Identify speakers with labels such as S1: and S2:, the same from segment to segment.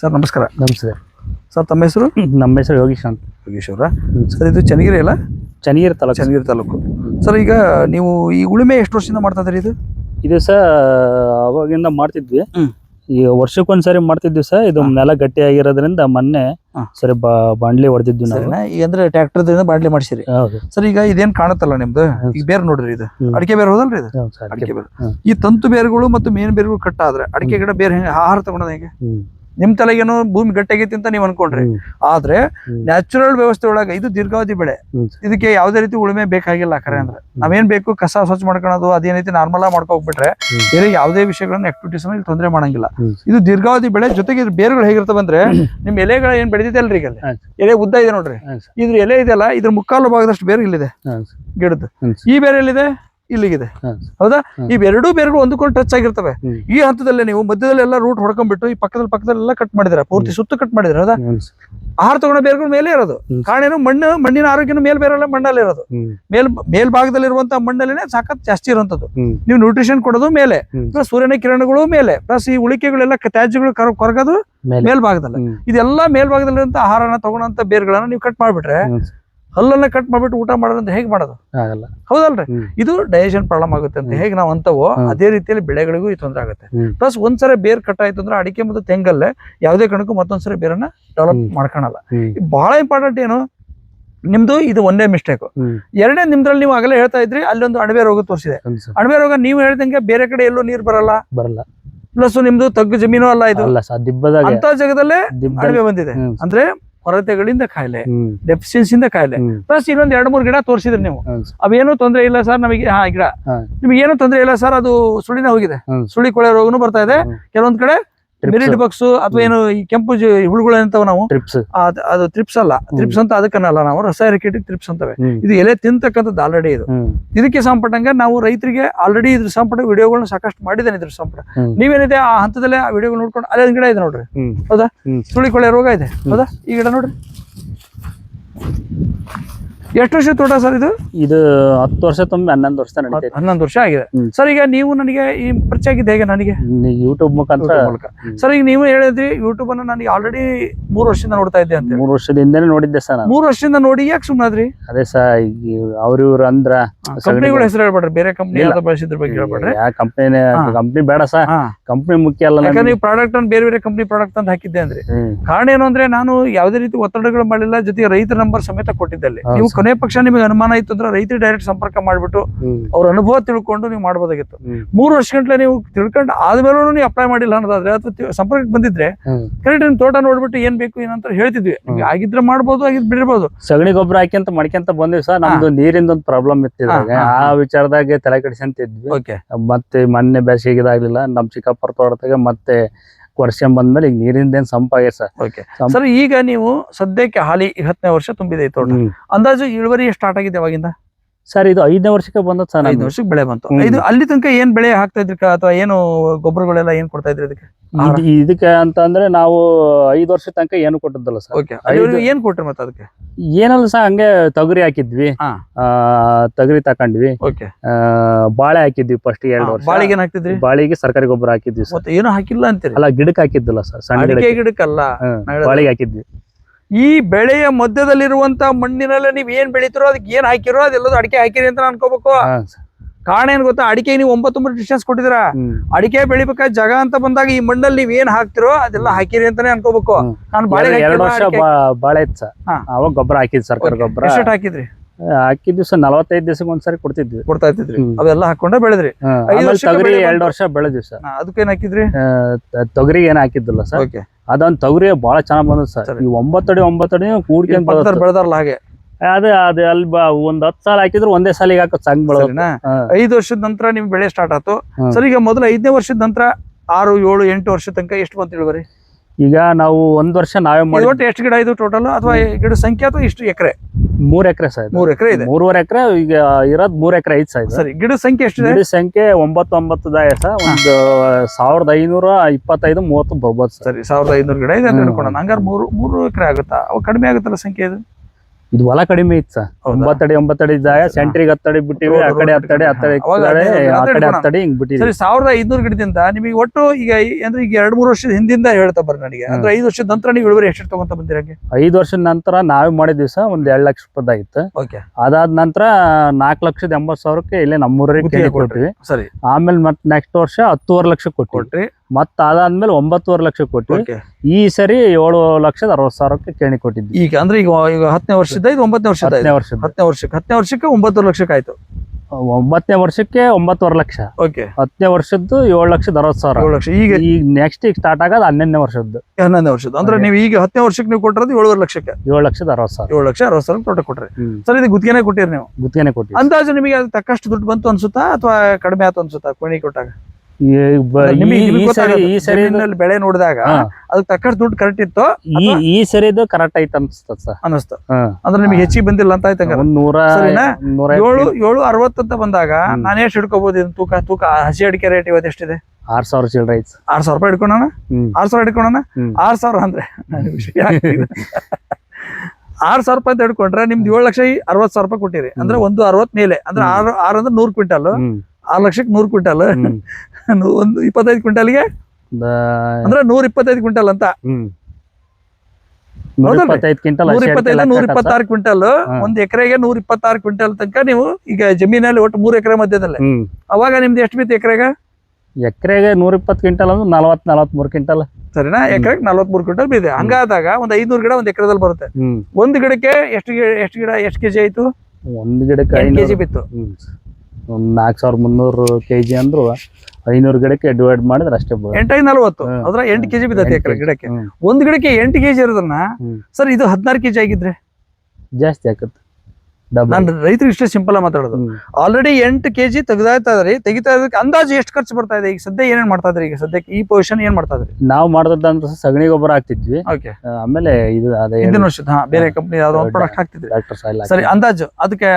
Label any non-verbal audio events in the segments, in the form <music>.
S1: Sir ನಮಸ್ಕಾರ.
S2: ನಮಸ್ತೆ.
S1: Sir ತಮ್ಮ ಹೆಸರು?
S2: ನಮ್ಮ ಹೆಸರು ಯೋಗೀಶ್ ಅಂತ.
S1: ಯೋಗೀಶ್ ಅವರ. ಸರ್ ಇದು ಚನ್ನಗಿರಿ ಅಲ್ಲ?
S2: ಚನ್ನಗಿರಿ ತಾಲೂಕು.
S1: ಚನ್ನಗಿರಿ ತಾಲೂಕು. ಸರ್ ಈಗ ನೀವು ಈ ಉಳುಮೆ ಎಷ್ಟು ವರ್ಷದಿಂದ ಮಾಡ್ತಾ ಇದ್ದೀರಿ ಇದು?
S2: ಇದು ಸರ್ ಅವಾಗಿಂದ ಮಾಡ್ತಿದ್ವಿ. ಈ ವರ್ಷಕ್ಕೊಂದ್ಸರಿ ಮಾಡ್ತಿದ್ವಿ ಸರ್ ಇದು ನೆಲ ಗಟ್ಟಿ ಆಗಿರೋದ್ರಿಂದ ಮೊನ್ನೆ. ಸರಿ ಬಾ ಬಾಂಡ್ಲಿ ಹೊಡೆದಿದ್ವಿ ನಾವು.
S1: ಈಗ ಅಂದ್ರೆ ಟ್ರ್ಯಾಕ್ಟರ್ದಿಂದ ಬಾಂಡ್ಲಿ ಮಾಡಿಸಿರಿ. ಸರ್ ಈಗ ಇದೇನ್ ಕಾಣುತ್ತಲ್ಲ ನಿಮ್ದು? ಈಗ ಬೇರೆ ನೋಡ್ರಿ ಇದು. ಅಡಿಕೆ ಬೇರೆ ಹೋದಲ್ರಿ ಇದು? ಅಡಿಕೆ ಬೇರೆ. ಈ ತಂತು ಬೇರುಗಳು ಮತ್ತು ಮೇನ್ ಬೇರುಗಳು ಕಟ್ ಆದ್ರೆ ಅಡಿಕೆ ಗಿಡ ಬೇರೆ ಹೆಂಗೆ ಆಹಾರ ತಗೊಳೋದು ಹೆಂಗೆ. ನಿಮ್ ತಲೆಗೇನೋ ಭೂಮಿ ಗಟ್ಟಾಗೈತಿ ಅಂತ ನೀವು ಅನ್ಕೊಂಡ್ರಿ. ಆದ್ರೆ ನ್ಯಾಚುರಲ್ ವ್ಯವಸ್ಥೆ ಒಳಗ ಇದು ದೀರ್ಘಾವಧಿ ಬೆಳೆ. ಇದಕ್ಕೆ ಯಾವುದೇ ರೀತಿ ಉಳುಮೆ ಬೇಕಾಗಿಲ್ಲ ಖರೆ ಅಂದ್ರೆ. ನಾವೇನ್ ಬೇಕು ಕಸ ಸ್ವಚ್ಛ ಮಾಡ್ಕೊಳೋದು ಅದೇನೈತಿ ರೀತಿ ನಾರ್ಮಲ್ ಆಗಿ ಮಾಡ್ಕೊ ಹೋಗ್ಬಿಟ್ರೆ. ಬೇರೆ ಯಾವುದೇ ವಿಷಯಗಳನ್ನ ಆಕ್ಟಿವಿಟೀಸ್ ಇಲ್ಲಿ ತೊಂದರೆ ಮಾಡಂಗಿಲ್ಲ. ಇದು ದೀರ್ಘಾವಧಿ ಬೆಳೆ ಜೊತೆಗೆ ಇದ್ರ ಬೇರುಗಳು ಹೇಗಿರ್ತವೆ ಅಂದ್ರೆ ನಿಮ್ ಎಲೆಗಳು ಏನ್ ಬೆಳೆದಿದೆ ಅಲ್ರಿ ಈಗ ಎಲೆ ಉದ್ದ ಇದೆ ನೋಡ್ರಿ. ಇದ್ರ ಎಲೆ ಇದೆಯಲ್ಲ ಇದ್ರ ಮುಕ್ಕಾಲು ಭಾಗದಷ್ಟು ಬೇರು ಇಲ್ಲಿದೆ
S2: ಗಿಡದ
S1: ಈ ಬೇರೆ ಎಲ್ಲಿದೆ ಇಲ್ಲಿಗಿದೆ. ಹೌದಾ. ಇವೆರಡೂ ಬೇರುಗಳು ಒಂದಕ್ಕೊಂದು ಟಚ್ ಆಗಿರ್ತವೆ. ಈ ಹಂತದಲ್ಲಿ ನೀವು ಮಧ್ಯದಲ್ಲಿ ಎಲ್ಲ ರೂಟ್ ಹೊಡ್ಕೊಂಡ್ಬಿಟ್ಟು ಈ ಪಕ್ಕದಲ್ಲಿ ಪಕ್ಕದಲ್ಲಿ ಎಲ್ಲ ಕಟ್ ಮಾಡಿದ್ರೆ ಪೂರ್ತಿ ಸುತ್ತ ಕಟ್ ಮಾಡಿದ್ರೆ ಹೌದಾ? ಆಹಾರ ತಗೊಂಡ ಬೇರುಗಳು ಮೇಲೆ ಇರೋದು. ಕಾರಣ ಏನು ಮಣ್ಣು ಮಣ್ಣಿನ ಆರೋಗ್ಯನೂ ಮೇಲ್ ಬೇರೆಲ್ಲ ಮಣ್ಣಲ್ಲಿ ಇರೋದು.
S2: ಮೇಲ್
S1: ಮೇಲ್ ಮೇಲ್ಭಾಗದಲ್ಲಿರುವಂತ ಮಣ್ಣಲ್ಲೇನೆ ಸಾಕತ್ ಜಾಸ್ತಿ ಇರುವಂತದ್ದು ನೀವು ನ್ಯೂಟ್ರಿಷನ್ ಕೊಡೋದು ಮೇಲೆ. ಪ್ಲಸ್ ಸೂರ್ಯನ ಕಿರಣಗಳು ಮೇಲೆ. ಪ್ಲಸ್ ಈ ಉಳಿಕೆಗಳೆಲ್ಲ ತ್ಯಾಜ್ಯಗಳು ಕರ ಕೊರಗೋದು
S2: ಮೇಲೆ.
S1: ಮೇಲ್ಭಾಗದಲ್ಲಿ. ಇದೆಲ್ಲ ಮೇಲ್ಭಾಗದಲ್ಲಿರುವಂತ ಆಹಾರನ ತಗೊಂಡಂತ ಬೇರ್ಗಳನ್ನ ನೀವು ಕಟ್ ಮಾಡ್ಬಿಟ್ರೆ. ಹಲ್ಲನ್ನ ಕಟ್ ಮಾಡ್ಬಿಟ್ಟು ಊಟ ಮಾಡೋದಂತ ಹೇಗೆ ಮಾಡೋದು?
S2: ಆಗಲ್ಲ.
S1: ಹೌದಲ್ರಿ? ಇದು ಡೈಜೆಷನ್ ಪ್ರಾಬ್ಲಮ್ ಆಗುತ್ತೆ ಅಂತ. ಹೇಗೆ ನಾವು ಅಂತವೋ ಅದೇ ರೀತಿಯಲ್ಲಿ ಬೆಳೆಗಳಿಗೂ ಈ ತೊಂದರೆ ಆಗುತ್ತೆ. ಪ್ಲಸ್ ಒಂದ್ಸರಿ ಬೇರ್ ಕಟ್ ಆಯ್ತು ಅಂದ್ರೆ ಅಡಿಕೆ ಮತ್ತು ತೆಂಗಲ್ಲೇ ಯಾವುದೇ ಕಾರಣಕ್ಕೂ ಮತ್ತೊಂದ್ಸರಿ ಬೇರನ್ನ ಡೆವಲಪ್. ಮಾಡ್ಕೊಳಲ್ಲ. ಬಹಳ ಇಂಪಾರ್ಟೆಂಟ್ ಏನು? ನಿಮ್ದು ಇದು ಒಂದೇ ಮಿಸ್ಟೇಕ್ ಎರಡನೇ ನಿಮ್ದ್ರಲ್ಲಿ ನೀವು ಆಗಲೇ ಹೇಳ್ತಾ ಇದ್ರಿ ಅಲ್ಲೊಂದು ಅಣಬೆ ರೋಗ ತೋರಿಸಿದೆ. ಅಣಬೆ ರೋಗ ನೀವು ಹೇಳ್ದಂಗೆ ಬೇರೆ ಕಡೆ ಎಲ್ಲೂ ನೀರ್ ಬರಲ್ಲ?
S2: ಬರಲ್ಲ.
S1: ಪ್ಲಸ್ ನಿಮ್ದು ತಗ್ಗು ಜಮೀನು ಅಲ್ಲ ಇದು? ಅಂತ ಜಾಗದಲ್ಲೇ ಅಣಬೆ ಬಂದಿದೆ. ಅಂದ್ರೆ ಕೊರತೆಗಳಿಂದ ಕಾಯಿಲೆ
S2: ಹ್ಮ್.
S1: ಡೆಫಿಷಿಯನ್ಸಿಯಿಂದ ಕಾಯಿಲೆ. ಪ್ಲಸ್ ಇನ್ನೊಂದ್ ಎರಡ್ ಮೂರು ಗಿಡ ತೋರಿಸಿದ್ರಿ ನೀವು. ಅವೇನು ತೊಂದರೆ ಇಲ್ಲ ಸರ್ ನಮಗೆ ಹಾ ಗಿಡ ನಿಮ್ಗೆ ಏನು ತೊಂದರೆ ಇಲ್ಲ ಸರ್ ಅದು ಸುಳಿನ ಹೋಗಿದೆ ಸುಳಿ ಕೊಳೆ ರೋಗನು ಬರ್ತಾ ಇದೆ. ಕೆಲವೊಂದ್ ಕಡೆ
S2: Trips.
S1: ಬಾಕ್ಸ್ ಅಥವಾ ಏನು ಈ ಕೆಂಪು ಹುಳುಗಳು ಅಂತವ ನಾವು
S2: ಟ್ರಿಪ್ಸ್
S1: ಅದು ಟ್ರಿಪ್ಸ್ ಅಲ್ಲ. ತ್ರಿಪ್ಸ್ ಅಂತ ಅದಕ್ಕನ್ನಲ್ಲ ನಾವು ರಸಾಯನಿಕ ಟ್ರಿಪ್ಸ್ ತ್ರಿಪ್ಸ್ ಅಂತವೆ. ಇದು ಎಲೆ ತಿಂತಕ್ಕಂಥದ್ದು ಆಲ್ರೆಡಿ ಇದು. ಇದಕ್ಕೆ ಸಂಪಟ್ಟಂಗೆ ನಾವು ರೈತರಿಗೆ ಆಲ್ರೆಡಿ ಇದ್ರ ಸಂಪಟ ವಿಡಿಯೋಗಳನ್ನ ಸಾಕಷ್ಟು ಮಾಡಿದ್ದೇನೆ ಇದ್ರ ಸಂಪಟ. ನೀವೇನಿದೆ ಆ ಹಂತದಲ್ಲೇ ಆ ವಿಡಿಯೋಗಳು ನೋಡ್ಕೊಂಡು ಅಲ್ಲೇ ಗಿಡ ಇದೆ ನೋಡ್ರಿ. ಹೌದಾ?
S2: ಸುಳಿಕೊಳ್ಳೆ
S1: ಸುಳಿ ಕೊಳೆ ರೋಗ ಇದೆ. ಹೌದಾ? ಈ ಗಿಡ ನೋಡ್ರಿ. ಎಷ್ಟು ವರ್ಷ ತೋಟ ಸರ್ ಇದು?
S2: ಇದು ಹತ್ತು ವರ್ಷ ತುಂಬಿ ಹನ್ನೊಂದು ವರ್ಷ ನಡೀತೈತೆ.
S1: ಹನ್ನೊಂದು ವರ್ಷ ಆಗಿದೆ. ಸರ್ ಈಗ ನೀವು ನನಗೆ ಈ ಪರಿಚಯ ಆಗಿದ್ದು ಹೇಗೆ ನನಗೆ?
S2: ಯೂಟ್ಯೂಬ್ ಮುಖಾಂತರ
S1: ಸರ್ ಈಗ ನೀವು ಹೇಳಿದ್ರಿ ಯೂಟ್ಯೂಬ್ ಅನ್ನ ನನಗೆ ಆಲ್ರೆಡಿ ಮೂರು ವರ್ಷದಿಂದ ನೋಡ್ತಾ ಇದ್ದೆ ಅಂತ.
S2: ಮೂರು ವರ್ಷದಿಂದನೇ ನೋಡಿದ್ದೆ ಸರ್
S1: ಮೂರು ವರ್ಷದಿಂದ ನೋಡಿ ಯಾಕೆ ಸುಮ್ಮನಾದ್ರಿ
S2: ಅದೇ ಸರ್ ಅವ್ರ ಇವ್ರು ಅಂದ್ರ
S1: ಕಂಪ್ನಿಗಳ ಹೆಸರು ಹೇಳ್ಬೇಡ್ರಿ ಬೇರೆ ಕಂಪ್ನಿ. ಯಾವ್ದೋ ಬಳಸಿದ್ರ ಬಗ್ಗೆ ಹೇಳ್ಬೇಡ್ರಿ.
S2: ಯಾವ ಕಂಪ್ನಿ. ಕಂಪ್ನಿ ಬೇಡ ಸರ್. ಕಂಪ್ನಿ ಮುಖ್ಯ ಅಲ್ಲ
S1: ಯಾಕಂದ್ರೆ ನೀವು ಪ್ರಾಡಕ್ಟ್ ಅನ್ನು ಬೇರೆ ಬೇರೆ ಕಂಪ್ನಿ ಪ್ರಾಡಕ್ಟ್ ಅಂತ ಹಾಕಿದ್ದೆ ಅಂದ್ರೆ. ಕಾರಣ ಏನು ಅಂದ್ರೆ ನಾನು ಯಾವುದೇ ರೀತಿ ಒತ್ತಡಗಳು ಮಾಡಿಲ್ಲ ಜೊತೆಗೆ ರೈತರ ನಂಬರ್ ಸಮೇತ ಕೊಟ್ಟಿದ್ದಲ್ಲಿ ನೀವು. ಕೊನೆ ಪಕ್ಷ ನಿಮಗೆ ಅನುಮಾನ ಇತ್ತು ಅಂದ್ರೆ ರೈತರು ಡೈರೆಕ್ಟ್ ಸಂಪರ್ಕ ಮಾಡ್ಬಿಟ್ಟು. ಅವ್ರ ಅನುಭವ ತಿಳ್ಕೊಂಡು ನೀವು ಮಾಡ್ಬೋದಾಗಿತ್ತು. ಮೂರು ವರ್ಷ ಗಂಟ್ಲೆ ನೀವು ತಿಳ್ಕೊಂಡು ಆದ್ಮೇಲೂ ನೀವು ಅಪ್ಲೈ ಮಾಡಿಲ್ಲ ಅನ್ನೋದಾದ್ರೆ ಅಥವಾ ಸಂಪರ್ಕಕ್ಕೆ ಬಂದಿದ್ರೆ. ಕರೆಕ್ಟ್ ನಿಮ್ ತೋಟ ನೋಡ್ಬಿಟ್ಟು ಏನ್ ಬೇಕು ಏನಂತ ಹೇಳ್ತಿದ್ವಿ. ನಿಮ್ಗೆ ಆಗಿದ್ರೆ ಮಾಡ್ಬೋದು ಆಗಿದ್ ಬಿಡಬಹುದು
S2: ಸಗಣಿ ಗೊಬ್ಬರ ಹಾಕ್ಯಂತ ಮಾಡ್ಕೊಂತ ಬಂದಿವಿ ಸರ್. ನಮ್ದು ನೀರಿಂದ ಒಂದು ಪ್ರಾಬ್ಲಮ್ ಇತ್ತಿದಾಗ ಆ ವಿಚಾರದಾಗ ತಲೆ
S1: ಕೆಡಿಸಂತಿದ್ವಿ
S2: ಮತ್ತೆ ಮೊನ್ನೆ ಬೇಸಿಗೆ ಇದಾಗ್ಲಿಲ್ಲ. ನಮ್ ಚಿಕ್ಕಪ್ಪರ ತೋಟದಾಗ ಮತ್ತೆ ಬಂದ್ಮೇಲೆ ಈಗ ನೀರಿಂದ ಏನ್ ಸಂಪಾಗ್ಯ ಸರ್
S1: ಓಕೆ ಸರ್ ಈಗ ನೀವು ಸದ್ಯಕ್ಕೆ ಹಾಲಿ ಇವತ್ತನೇ ಹತ್ತನೇ ವರ್ಷ ತುಂಬಿದೆ ಈ ತೋಟ. ಅಂದಾಜು ಇಳುವರಿ ಸ್ಟಾರ್ಟ್ ಆಗಿದೆ ಅವಾಗಿಂದ?
S2: ಸರ್ ಇದು ಐದನೇ ವರ್ಷಕ್ಕೆ ಬಂದದ್ ಸರ್
S1: ಐದು. ವರ್ಷಕ್ಕೆ ಬೆಳೆ ಬಂತು. ಇದು ಅಲ್ಲಿ ತನಕ ಏನ್ ಬೆಳೆ ಹಾಕ್ತಾ ಇದ್ರಿ ಅಥವಾ ಏನು ಗೊಬ್ಬರಗಳೆಲ್ಲ ಏನ್ ಕೊಡ್ತಾ ಇದ್ರಿ
S2: ಇದಕ್ಕೆ? ಇದಕ್ಕೆ ಅಂತ ಅಂದ್ರೆ ನಾವು ಐದು ವರ್ಷ ತನಕ ಏನು ಕೊಟ್ಟದ್ದಲ್ಲ ಸರ್.
S1: ಏನ್ ಕೊಟ್ರಿ ಮತ್ತೆ ಅದಕ್ಕೆ?
S2: ಏನಲ್ಲ ಸರ್ ಹಂಗೆ ತೊಗರಿ ಹಾಕಿದ್ವಿ. ಆ ತೊಗರಿ ತಕೊಂಡ್ವಿ. ಬಾಳೆ ಹಾಕಿದ್ವಿ ಫಸ್ಟ್ ಎರಡು ವರ್ಷ.
S1: ಬಾಳಿಗೆ ಏನ್ ಹಾಕ್ತಿದ್ರಿ?
S2: ಬಾಳಿಗೆ ಸರ್ಕಾರಿ ಗೊಬ್ಬರ ಹಾಕಿದ್ವಿ
S1: ಏನು ಹಾಕಿಲ್ಲ ಅಂತೀರಿ?
S2: ಅಲ್ಲ ಗಿಡಕ್ಕೆ ಹಾಕಿದ್ದಲ್ಲ ಸರ್ ಸಣ್ಣ ಗಿಡಕ್ಕೆ.
S1: ಗಿಡಕ್ಕಲ್ಲ?
S2: ಬಾಳಿಗೆ ಹಾಕಿದ್ವಿ.
S1: ಈ ಬೆಳೆಯ ಮಧ್ಯದಲ್ಲಿರುವಂತ ಮಣ್ಣಿನಲ್ಲೇ ನೀವ್ ಏನ್ ಬೆಳಿತಿರೋ ಅದಕ್ಕೆ ಏನ್ ಹಾಕಿರೋ ಅದೆಲ್ಲದು ಅಡಿಕೆ ಹಾಕಿರಿ ಅಂತ ಅನ್ಕೋಬೇಕು. ಕಾರಣ ಏನ್ ಗೊತ್ತಾ? ಅಡಿಕೆ ನೀವು ಒಂಬತ್ತೊಂಬತ್ತು ಡಿಸ್ಟೆನ್ಸ್ ಕೊಟ್ಟಿದ್ರ. ಅಡಿಕೆ ಬೆಳಿಬೇಕಾದ ಜಾಗ ಅಂತ ಬಂದಾಗ ಈ ಮಣ್ಣಲ್ಲಿ ನೀವ್ ಏನ್ ಹಾಕ್ತಿರೋ ಅದೆಲ್ಲ ಹಾಕಿರಿ ಅಂತಾನೆ ಅನ್ಕೋಬೇಕು. ನಾನು ಬಾಳೆ
S2: ಎರಡು- ವರ್ಷ ಬಾಳೆ ಇತ್ತು ಅವಾಗ ಗೊಬ್ಬರ ಹಾಕಿದ್ ಸರ್ಕಾರ ಗೊಬ್ಬರ.
S1: ಹಾಕಿದ್ರಿ?
S2: ಹಾಕಿದ್ ದಿವಸ ನಲವತ್ತೈದು ದಿವಸಕ್ಕೆ ಒಂದ್ಸರಿ ಕೊಡ್ತಿದ್ವಿ.
S1: ಕೊಡ್ತಾ
S2: ಇದ್ರಿ.
S1: ಅವೆಲ್ಲ ಹಾಕೊಂಡೆ ಬೆಳೆದ್ರಿ.
S2: ತೊಗರಿ ಎರಡು ವರ್ಷ ಬೆಳೆದ್ವಿ ಸರ್.
S1: ಅದಕ್ಕೆ ಅದಕ್ಕೇನ್ ಹಾಕಿದ್ರಿ?
S2: ತೊಗರಿ ಏನ್ ಹಾಕಿದ್ದಿಲ್ಲ ಸರ್.
S1: ಓಕೆ
S2: ಅದೊಂದ್ ತೊಗರಿ ಬಹಳ ಚೆನ್ನಾಗ್ ಬಂದ್ ಸರ್. ಈ ಒಂಬತ್ತಡಿ ಒಂಬತ್ತಡಿ ಕೂಡ್ಕೊಂಡ್
S1: ಬೆಳದಾರಲ್ಲ ಬೆಳೆದಾರಲ್ಲ ಹಾಗೆ.
S2: ಅದೇ ಅದೇ ಅಲ್ಲಿ ಬ- ಒಂದ್ ಹತ್ತು ಸಾಲ ಹಾಕಿದ್ರು ಒಂದೇ ಸಾಲಿಗೆ ಹಾಕೋದು ಸಂಗ್ ಬೆಳೆದ
S1: ಐದು ವರ್ಷದ ನಂತರ ನಿಮ್ ಬೆಳೆ ಸ್ಟಾರ್ಟ್ ಆಯ್ತು. ಸರ್ ಈಗ ಮೊದಲು ಐದನೇ ವರ್ಷದ ನಂತರ ಆರು ಏಳು ಎಂಟು ವರ್ಷದ ತನಕ ಎಷ್ಟು ಬಂತ ಇಳುವರಿ
S2: ಈಗ ನಾವು ಒಂದ್ ವರ್ಷ ನಾವೇ ಮಾಡಿ
S1: ಒಟ್ಟು ಎಷ್ಟು ಗಿಡ ಇದು ಟೋಟಲ್ ಅಥವಾ ಗಿಡ ಸಂಖ್ಯೆ ಅಥವಾ ಇಷ್ಟು ಎಕರೆ?
S2: ಮೂರ್ ಎಕರೆ ಸರ್
S1: ಮೂರ್ ಎಕರೆ ಇದೆ.
S2: ಮೂರುವರೆ ಎಕರೆ ಈಗ ಇರೋದ್ ಮೂರ್ ಎಕರೆ ಐದ್ ಸರ್ ಇದು.
S1: ಸರಿ ಗಿಡ ಸಂಖ್ಯೆ ಎಷ್ಟಿದೆ?
S2: ಗಿಡ ಸಂಖ್ಯೆ ಒಂಬತ್ತೊಂಬತ್ತು ಒಂಬತ್ತು ದಾಯ ಸರ್ ಒಂದು ಸಾವಿರದ ಐನೂರ ಇಪ್ಪತ್ತೈದು ಮೂವತ್ತು ಬರ್ಬೋದು ಸರ್.
S1: ಸಾವಿರದ ಐನೂರು ಗಿಡ ಇದೆ ಅಂತ ಹಂಗಾರೆ ಮೂರು ಮೂರು ಎಕರೆ ಆಗುತ್ತಾ? ಅವು ಕಡಿಮೆ ಆಗುತ್ತಲ್ಲ ಸಂಖ್ಯೆ ಇದು?
S2: ಇದು ಹೊಲ ಕಡಿಮೆ ಇತ್ತು ಸರ್? ಒಂಬತ್ತಡಿ ಒಂಬತ್ತಡಿ ಜಾಗ ಸೆಂಟ್ರಿಗೆ ಹತ್ತಡಿ ಬಿಟ್ಟಿವಿ ಆ ಕಡೆ
S1: ಹತ್ತಡಿ
S2: ಹತ್ತಡಿ ಆ ಕಡೆ. ಹತ್ತಡಿ ಹಿಂಗ್ ಬಿಟ್ಟಿವಿ
S1: ಸಾವಿರದ ಐದ್ನೂರು ಗಿಡದಿಂದ ನಿಮಗೆ ಒಟ್ಟು ಈಗ ಅಂದ್ರೆ ಈಗ ಎರಡ್ ಮೂರು ವರ್ಷದ ಹಿಂದಿಂದ ಹೇಳ್ತಾ ಬರ್ರಿ ನನಗೆ. ಅಂದ್ರೆ ಐದು ವರ್ಷದ ನಂತರ ನೀವು ಇಳುವರಿ ಎಷ್ಟು ತಗೊಂತ ಬಂದಿರಂಗೆ
S2: ಐದು ವರ್ಷದ ನಂತರ ನಾವೇ ಮಾಡಿದ್ವಿ ಸರ್ ಒಂದ್ ಎರಡ್ ಲಕ್ಷ ರೂಪಾಯಿದಾಗಿತ್ತು ಅದಾದ ನಂತರ ನಾಲ್ಕು ಲಕ್ಷದ ಎಂಬತ್ ಸಾವಿರಕ್ಕೆ ಇಲ್ಲೇ ನಮ್ಮೂರಿಗೆ ಕೊಟ್ಟಿವಿ.
S1: ಸರಿ.
S2: ಆಮೇಲೆ ಮತ್ತೆ ನೆಕ್ಸ್ಟ್ ವರ್ಷ ಹತ್ತುವರೆ ಲಕ್ಷ ಕೊಟ್ಟು
S1: ಕೊಟ್ರಿ.
S2: ಮತ್ತ ಅದಾದ್ಮೇಲೆ ಒಂಬತ್ತುವರೆ ಲಕ್ಷ
S1: ಕೊಟ್ಟು
S2: ಈ ಸರಿ ಏಳು ಲಕ್ಷದ ಅರವತ್ ಸಾವಿರಕ್ಕೆ ಕೇಳಿ ಕೊಟ್ಟಿದ್ವಿ.
S1: ಈಗ ಅಂದ್ರೆ ಈಗ ಈಗ ಹತ್ತನೇ ವರ್ಷದ ಇದು ಒಂಬತ್ತನೇ ವರ್ಷ
S2: ಹತ್ತನೇ ವರ್ಷ
S1: ಹತ್ತನೇ ವರ್ಷಕ್ಕೆ ಹತ್ತನೇ ವರ್ಷಕ್ಕೆ ಒಂಬತ್ತುವರೆ ಲಕ್ಷಕ್ಕೆ ಆಯ್ತು.
S2: ಒಂಬತ್ತನೇ ವರ್ಷಕ್ಕೆ ಒಂಬತ್ತುವರೆ ಲಕ್ಷ.
S1: ಓಕೆ
S2: ಹತ್ತನೇ ವರ್ಷದ್ದು ಏಳು ಲಕ್ಷದ ಅರವತ್ ಸಾವಿರ.
S1: ಏಳು ಲಕ್ಷ. ಈಗ
S2: ಈಗ ನೆಕ್ಸ್ಟ್ ಈಗ ಸ್ಟಾರ್ಟ್ ಆಗೋದು ಹನ್ನೊಂದನೇ ವರ್ಷದ್ದು.
S1: ಹನ್ನೊಂದನೇ ವರ್ಷದ್ದು. ಅಂದ್ರೆ. ನೀವು ಈಗ ಹತ್ತನೇ ವರ್ಷಕ್ಕೆ ನೀವು ಕೊಟ್ಟಿರೋದು ಏಳುವರೆ ಲಕ್ಷಕ್ಕೆ.
S2: ಏಳು ಲಕ್ಷದ ಅರವತ್ ಸಾವಿರ.
S1: ಏಳು ಲಕ್ಷ ಅರವತ್ತು ಸಾವಿರ ತೋಟ ಕೊಟ್ರಿ. ಸರ್ ಇದು ಗುತ್ತಿಗೆನೇ ಕೊಟ್ಟಿರಿ ನೀವು?
S2: ಗುತ್ತಿಗೆನೆ ಕೊಟ್ಟಿರಿ
S1: ಅಂದಾಜು ನಿಮಗೆ ಅದು ತಕ್ಕಷ್ಟು ದುಡ್ಡು ಬಂತು ಅನ್ಸುತ್ತಾ ಅಥವಾ ಕಡಿಮೆ ಆಯ್ತು ಅನ್ಸುತ್ತಾ? ಕೋಣಿ ಕೊಟ್ಟಾಗ?
S2: ಈ ಸರಿ
S1: ಬೆಳೆ ನೋಡಿದಾಗ. ಅದಕ್ಕೆ ತಕ್ಕಷ್ಟು ದುಡ್ಡು ಕರೆಕ್ಟ್ ಇತ್ತು
S2: ಈ ಈ ಸರಿದು ಕರೆಕ್ಟ್ ಐತೆ ಅನ್ಸ್ತದ ಸರ್.
S1: ಅನಿಸ್ತು ಅಂದ್ರೆ ನಿಮಗೆ ಹೆಚ್ಚಿಗೆ ಬಂದಿಲ್ಲ ಅಂತ ಆಯ್ತು
S2: ನೂರ
S1: ಏಳು ಏಳು ಅರವತ್ತು ಅಂತ ಬಂದಾಗ. ನಾನು ಎಷ್ಟು ಹಿಡ್ಕೋಬಹುದು ಇದನ್ನ ತೂಕ ತೂಕ? ಹಸಿ ಅಡಿಕೆ ರೇಟ್ ಇವತ್ತು ಎಷ್ಟಿದೆ?
S2: ಆರ್ ಸಾವಿರ ಚಿಲ್ಲರೆ ಐತೆ.
S1: ಆರ್ ಸಾವಿರ ರೂಪಾಯಿ ಹಿಡ್ಕೊಳ್ಳೋಣ
S2: ಹ್ಮ್.
S1: ಆರ್ ಸಾವಿರ ಹಿಡ್ಕೊಳ್ಳೋಣ ಆರ್ ಸಾವಿರ ಅಂದ್ರೆ ಆರ್ ಸಾವಿರ ರೂಪಾಯಿ ಅಂತ ಹಿಡ್ಕೊಂಡ್ರೆ ನಿಮ್ದು ಏಳು ಲಕ್ಷ ಅರವತ್ತು ಸಾವಿರ ರೂಪಾಯಿ ಕೊಟ್ಟಿರಿ. ಅಂದ್ರೆ ಒಂದು ಅರವತ್ ಮೇಲೆ. ಅಂದ್ರೆ ಆರ್ ಆರು ಅಂದ್ರೆ ನೂರು ಕ್ವಿಂಟಲ್. ಆರ್ ಲಕ್ಷಕ್ಕೆ ನೂರು ಕ್ವಿಂಟಲ್. ಒಂದು ಇಪ್ಪತ್ತೈದು ಕ್ವಿಂಟಲ್ಗೆ?
S2: ಗೆ
S1: ಅಂದ್ರೆ ನೂರ ಇಪ್ಪತ್ತೈದು ಕ್ವಿಂಟಲ್ ಅಂತ.
S2: ನೂರ? ಇಪ್ಪತ್ತೈದು
S1: ನೂರ. ಇಪ್ಪತ್ತಾರು ಕ್ವಿಂಟಲ್. ಒಂದ್ ಎಕರೆಗೆ ನೂರ ಇಪ್ಪತ್ತಾರು ಕ್ವಿಂಟಲ್ ತನಕ ನೀವು ಈಗ ಜಮೀನಲ್ಲಿ ಒಟ್ಟು ಮೂರು ಎಕರೆ ಮಧ್ಯದಲ್ಲಿ. ಅವಾಗ ನಿಮ್ದು ಎಷ್ಟು ಬಿತ್ತು ಎಕರೆಗೆ?
S2: ಎಕರೆಗೆ ನೂರ ಇಪ್ಪತ್ತು ಕ್ವಿಂಟಲ್ ಅಂದ್ರೆ ನಲವತ್ ನಲವತ್ ಮೂರು ಕ್ವಿಂಟಲ್.
S1: ಸರಿನಾ?
S2: ಎಕರೆಗೆ
S1: ಎಕರೆಗೆ ನಲ್ವತ್ಮೂರು ಕ್ವಿಂಟಲ್ ಬಿದೆ. ಹಂಗಾದಾಗ ಒಂದ್ ಐದ್ನೂರು ಗಿಡ ಒಂದ್ ಎಕರೆದಲ್ಲಿ ಬರುತ್ತೆ. ಒಂದ್ ಗಿಡಕ್ಕೆ ಎಷ್ಟು ಎಷ್ಟು ಗಿಡ ಎಷ್ಟು ಕೆಜಿ ಆಯ್ತು?
S2: ಒಂದ್ ಗಿಡಕ್ಕೆ ಐದು
S1: ಕೆಜಿ ಬಿತ್ತು.
S2: ಒಂದ್ ನಾಲ್ಕು ಸಾವಿರ ಮುನ್ನೂರು ಕೆಜಿ ಅಂದ್ರು ಐನೂರು ಗಿಡಕ್ಕೆ ಡಿವೈಡ್ ಮಾಡಿದ್ರೆ ಅಷ್ಟೇ.
S1: ಎಂಟೈ ನಲ್ವತ್ತು ಅದ್ರ ಎಂಟು ಕೆಜಿ ಬಿದ್ದೈತೆ ಎಕರೆ. ಗಿಡಕ್ಕೆ ಒಂದು ಗಿಡಕ್ಕೆ ಎಂಟು ಕೆಜಿ ಇರೋದನ್ನ. ಸರ್ ಇದು ಹದಿನಾರು ಕೆಜಿ ಆಗಿದ್ರೆ
S2: ಜಾಸ್ತಿ ಆಕತ್ತೆ ಡಬಲ್
S1: ನಾನು ರೈತರಿಗೆ ಇಷ್ಟೇ ಸಿಂಪಲ್ ಮಾತಾಡೋದು. ಆಲ್ರೆಡಿ ಎಂಟು ಕೆಜಿ ತೆಗೆದಾಯ್ತಾ ಇದ್ರಿ. ತೆಗಿತಾ ಇದಕ್ಕೆ ಅಂದಾಜು ಎಷ್ಟು ಖರ್ಚು ಬರ್ತಾ ಇದೆ? ಈಗ ಸದ್ಯ ಏನೇನ್ ಮಾಡ್ತಾ ಇದ್ರಿ? ಈಗ ಸದ್ಯಕ್ಕೆ ಈ ಪೊಸಿಷನ್ ಏನ್ ಮಾಡ್ತಾ ಇದ್ರಿ?
S2: ನಾವು ಮಾಡಿದಂತ ಸಗಣಿ ಗೊಬ್ಬರ ಹಾಕ್ತಿದ್ವಿ. ಆಮೇಲೆ ಇದು ಅದೇ
S1: ಹಿಂದಿನ ವರ್ಷದ ಹಾ ಬೇರೆ ಕಂಪ್ನಿ ಯಾವ್ದೋ ಒಂದು ಪ್ರಾಡಕ್ಟ್
S2: ಹಾಕ್ತಿದ್ವಿ.
S1: ಸರಿ ಅಂದಾಜು. ಅದಕ್ಕೆ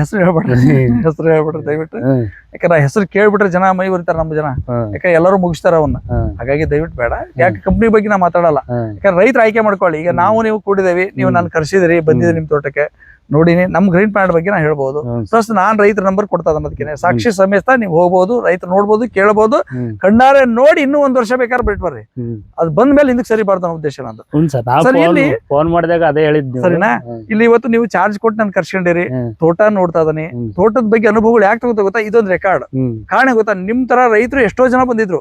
S1: ಹೆಸರು ಹೇಳ್ಬಿಡ್ರಿ. ಹೆಸರು ಹೇಳ್ಬಿಟ್ರೆ ದಯವಿಟ್ಟು. ಯಾಕಂದ್ರೆ ಹೆಸರು ಕೇಳ್ಬಿಟ್ರೆ ಜನ ಮೈ ಬರ್ತಾರೆ ನಮ್ಮ ಜನ. ಯಾಕಂದ್ರೆ ಎಲ್ಲರೂ ಮುಗಿಸ್ತಾರ ಅವನ್ನ ಹಾಗಾಗಿ ದಯವಿಟ್ಟು ಬೇಡ. ಯಾಕೆ ಕಂಪ್ನಿ ಬಗ್ಗೆ ನಾ ಮಾತಾಡಲ್ಲ. ಯಾಕಂದ್ರೆ ರೈತರು ಆಯ್ಕೆ ಮಾಡ್ಕೊಳ್ಳಿ. ಈಗ ನಾವು ನೀವು ಕೂಡಿದೇವಿ ನೀವು ನಾನು ಕರ್ಸಿದಿರಿ ಬಂದಿದ್ರಿ ನಿಮ್ ತೋಟಕ್ಕೆ. ನೋಡಿನಿ. ನಮ್ ಗ್ರೀನ್ ಪ್ಲಾಂಟ್ ಬಗ್ಗೆ ನಾ ಹೇಳ್ಬೋದು. ಪ್ಲಸ್ ನಾನ್ ರೈತರ ನಂಬರ್ ಕೊಡ್ತಾ ಅದಕ್ಕೆ ಸಾಕ್ಷಿ ಸಮೇತ ನೀವು ಹೋಗ್ಬೋದು ರೈತರು ನೋಡ್ಬೋದು ಕೇಳಬಹುದು ಕಣ್ಣಾರೆ ನೋಡಿ ಇನ್ನೂ ಒಂದ್ ವರ್ಷ ಬೇಕಾದ್ರೆ ಬಿಟ್ ಬರ್ರಿ. ಅದ್ ಬಂದ ಮೇಲೆ ಹಿಂದಕ್ಕೆ ಸರಿ ಬಾರ್ದು ನಮ್ಮ ಉದ್ದೇಶ ಇಲ್ಲಿ-
S2: ಫೋನ್ ಮಾಡಿದಾಗ ಅದೇ ಹೇಳಿದ್ವಿ
S1: ಸರಿನಾ? ಇಲ್ಲಿ ಇವತ್ತು ನೀವು ಚಾರ್ಜ್ ಕೊಟ್ಟು ನಾನು ಕರ್ಸ್ಕೊಂಡಿರಿ. ತೋಟ ನೋಡ್ತಾ ಇದನಿ ತೋಟದ ಬಗ್ಗೆ ಅನುಭವಗಳು ಯಾಕೆ ತಗೋತ ಗೊತ್ತಾ? ಇದೊಂದು ರೆಕಾರ್ಡ್ ಕಾರಣ ಗೊತ್ತಾ? ನಿಮ್ ತರ ರೈತರು ಎಷ್ಟೋ ಜನ ಬಂದಿದ್ರು.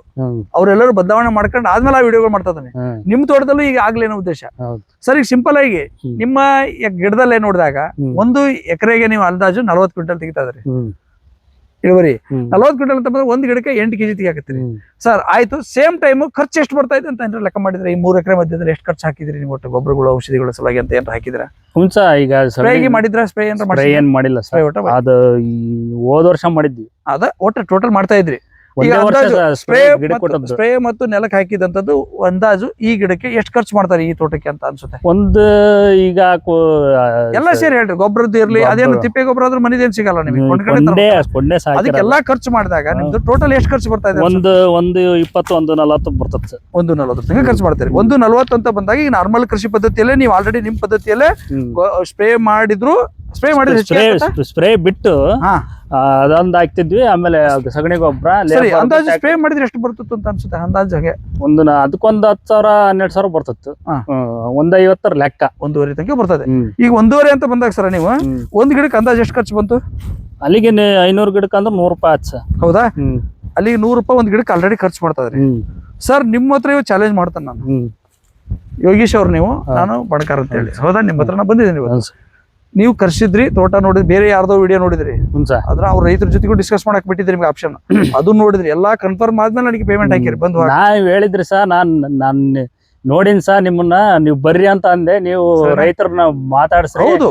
S1: ಅವ್ರೆಲ್ಲರೂ ಬದಲಾವಣೆ ಮಾಡ್ಕೊಂಡು ಆದ್ಮೇಲೆ ಆ ವಿಡಿಯೋಗಳು ಮಾಡ್ತಾ ಇದ್ದಾನೆ. ನಿಮ್ ತೋಟದಲ್ಲೂ ಈಗ ಆಗ್ಲೇನೋ ಉದ್ದೇಶ. ಸರ್ ಈಗ ಸಿಂಪಲ್ ಆಗಿ ನಿಮ್ಮ ಗಿಡದಲ್ಲೇ ನೋಡಿದಾಗ ಒಂದು ಎಕರೆಗೆ ನೀವು ಅಂದಾಜು ನಲ್ವತ್ತು ಕ್ವಿಂಟಲ್ ತೆಗಿತಾ ಇದ್ರಿ ಇಳುವರಿ. ನಲ್ವತ್ತು ಕ್ವಿಂಟಲ್ ಅಂತ ಬಂದ್ರೆ ಒಂದು ಗಿಡಕ್ಕೆ ಎಂಟು ಕೆಜಿ ತೆಗಿಯಾಕತ್ತೀರಿ. ಸರ್ ಆಯ್ತು ಸೇಮ್ ಟೈಮ್ ಖರ್ಚು ಎಷ್ಟು ಬರ್ತಾ ಇದೆ ಅಂತ ಏನಾರ ಲೆಕ್ಕ ಮಾಡಿದ್ರೆ ಈ ಮೂರು ಎಕರೆ ಮಧ್ಯದಲ್ಲಿ ಎಷ್ಟು ಖರ್ಚು ಹಾಕಿದ್ರಿ ನೀವು ಒಟ್ಟು ಗೊಬ್ಬರಗಳು ಔಷಧಿಗಳ ಸಲುವಾಗಿ ಅಂತ ಏನಾರ ಹಾಕಿದ್ರ?
S2: ಸರ್. ಈಗ
S1: ಸ್ಪ್ರೇ ಮಾಡಿದ್ರ ಸ್ಪ್ರೇ ಏನಾರ
S2: ಸ್ಪ್ರೇ ಏನ್ ಮಾಡಿಲ್ಲ
S1: ಸ್ಪ್ರೇ
S2: ಸರ್
S1: ಒಟ್ಟ
S2: ಅದು ಈ ಹೋದ ವರ್ಷ ಮಾಡಿದ್ವಿ.
S1: ಅದ ಒಟ್ಟು ಟೋಟಲ್ ಮಾಡ್ತಾ ಇದ್ರಿ.
S2: ಸ್ಪ್ರೇ
S1: ಮತ್ತು ನೆಲಕ್ಕೆ ಹಾಕಿದಂತದ್ದು ಅಂದಾಜು ಈ ಗಿಡಕ್ಕೆ ಎಷ್ಟು ಖರ್ಚು ಮಾಡ್ತಾರೆ ಈ ತೋಟಕ್ಕೆ ಅಂತ ಅನ್ಸುತ್ತೆ?
S2: ಒಂದು ಈಗ
S1: ಎಲ್ಲ ಸೇರಿ ಹೇಳ್ರಿ ಗೊಬ್ಬರದ್ದು ಇರ್ಲಿ. ಅದೇನು ತಿಪ್ಪೆ ಗೊಬ್ಬರ ಆದ್ರೂ ಮನಿದೇನ್ ಸಿಗಲ್ಲ ನಿಮಗೆ. ಅದಕ್ಕೆಲ್ಲ ಖರ್ಚು ಮಾಡಿದಾಗ ನಿಮ್ದು ಟೋಟಲ್ ಎಷ್ಟು ಖರ್ಚು ಬರ್ತಾ ಇದೆ?
S2: ಒಂದು ಒಂದು ಇಪ್ಪತ್ತು ಒಂದು ನಲವತ್ತು ಬರ್ತದೆ ಸರ್.
S1: ಒಂದು ನಲವತ್ತು ತನಕ ಖರ್ಚು ಮಾಡ್ತಾರೆ. ಒಂದು ನಲವತ್ತು ಅಂತ ಬಂದಾಗ ಈಗ ನಾರ್ಮಲ್ ಕೃಷಿ ಪದ್ಧತಿಯಲ್ಲೇ ನೀವು ಆಲ್ರೆಡಿ ನಿಮ್ ಪದ್ಧತಿಯಲ್ಲೇ ಸ್ಪ್ರೇ ಮಾಡಿದ್ರು ಸ್ಪ್ರೇ ಮಾಡಿದ್ರೆ
S2: ಸ್ಪ್ರೇ ಸ್ಪ್ರೇ ಬಿಟ್ಟು ಅದೊಂದು ಹಾಕ್ತಿದ್ವಿ ಆಮೇಲೆ ಸಗಣಿ ಗೊಬ್ಬರ
S1: ಅಂದಾಜು ಸ್ಪ್ರೇ ಮಾಡಿದ್ರೆ ಎಷ್ಟು ಬರ್ತಿತ್ತು ಅಂತ ಅನ್ಸುತ್ತೆ ಅಂದಾಜು ಹಾಗೆ?
S2: ಒಂದು ಅದಕ್ಕೊಂದು ಹತ್ತು ಸಾವಿರ ಹನ್ನೆರಡು ಸಾವಿರ ಬರ್ತತ್ತು. ಒಂದ್ ಐವತ್ತರ ಲೆಕ್ಕ.
S1: ಒಂದೂವರೆ ತನಕ ಬರ್ತದೆ. ಈಗ ಒಂದೂವರೆ ಅಂತ ಬಂದಾಗ ಸರ್ ನೀವು. ಒಂದ್ ಗಿಡಕ್ಕೆ ಅಂದಾಜು ಎಷ್ಟು ಖರ್ಚು ಬಂತು?
S2: ಅಲ್ಲಿಗೆ ಐನೂರು ಗಿಡಕ್ಕೆ ಅಂದ್ರೆ ನೂರು ರೂಪಾಯಿ ಆಯ್ತು ಸರ್.
S1: ಹೌದಾ?
S2: ಅಲ್ಲಿಗೆ
S1: ಅಲ್ಲಿ ನೂರು ರೂಪಾಯಿ ಒಂದ್ ಗಿಡಕ್ಕೆ ಆಲ್ರೆಡಿ ಖರ್ಚು ಮಾಡ್ತಾ ಇದ್ರಿ. ಸರ್ ನಿಮ್ಮ ಹತ್ರ ಇವ್ ಚಾಲೆಂಜ್ ಮಾಡ್ತಾನೆ ನಾನು. ಯೋಗೀಶ್ ಅವ್ರು ನೀವು ನಾನು ಬಣಕಾರ ಅಂತ ಹೇಳಿ. ಹೌದಾ? ನಿಮ್ಮ ಹತ್ರ ನಾನು ಬಂದಿದ್ದೀನಿ. ನೀವು ಕರ್ಸಿದ್ರಿ ತೋಟ ನೋಡಿದ್ರಿ ಬೇರೆ ಯಾರ್ದೋ ವಿಡಿಯೋ ನೋಡಿದ್ರಿ. ಅದ್ರ ಅವ್ರ ರೈತರ ಜೊತೆಗೂ ಡಿಸ್ಕಸ್ ಮಾಡಕ್ ಬಿಟ್ಟಿದ್ರಿ ನಿಮ್ಗೆ ಆಪ್ಷನ್ <clears throat> ಅದು ನೋಡಿದ್ರಿ ಎಲ್ಲಾ ಕನ್ಫರ್ಮ್ ಆದ್ಮೇಲೆ ನನಗೆ ಪೇಮೆಂಟ್ ಹಾಕಿರಿ ಬಂದು.
S2: ನಾವ್ ಹೇಳಿದ್ರಿ ಸರ್ ನಾನ್ ನಾನ್ ನೋಡಿನ್ ಸರ್ ನಿಮ್ಮನ್ನ ನೀವು ಬರ್ರಿ ಅಂತ ಅಂದೆ ನೀವು. ರೈತರನ್ನ ಮಾತಾಡ್ಸ್ರಿ
S1: ಹೌದು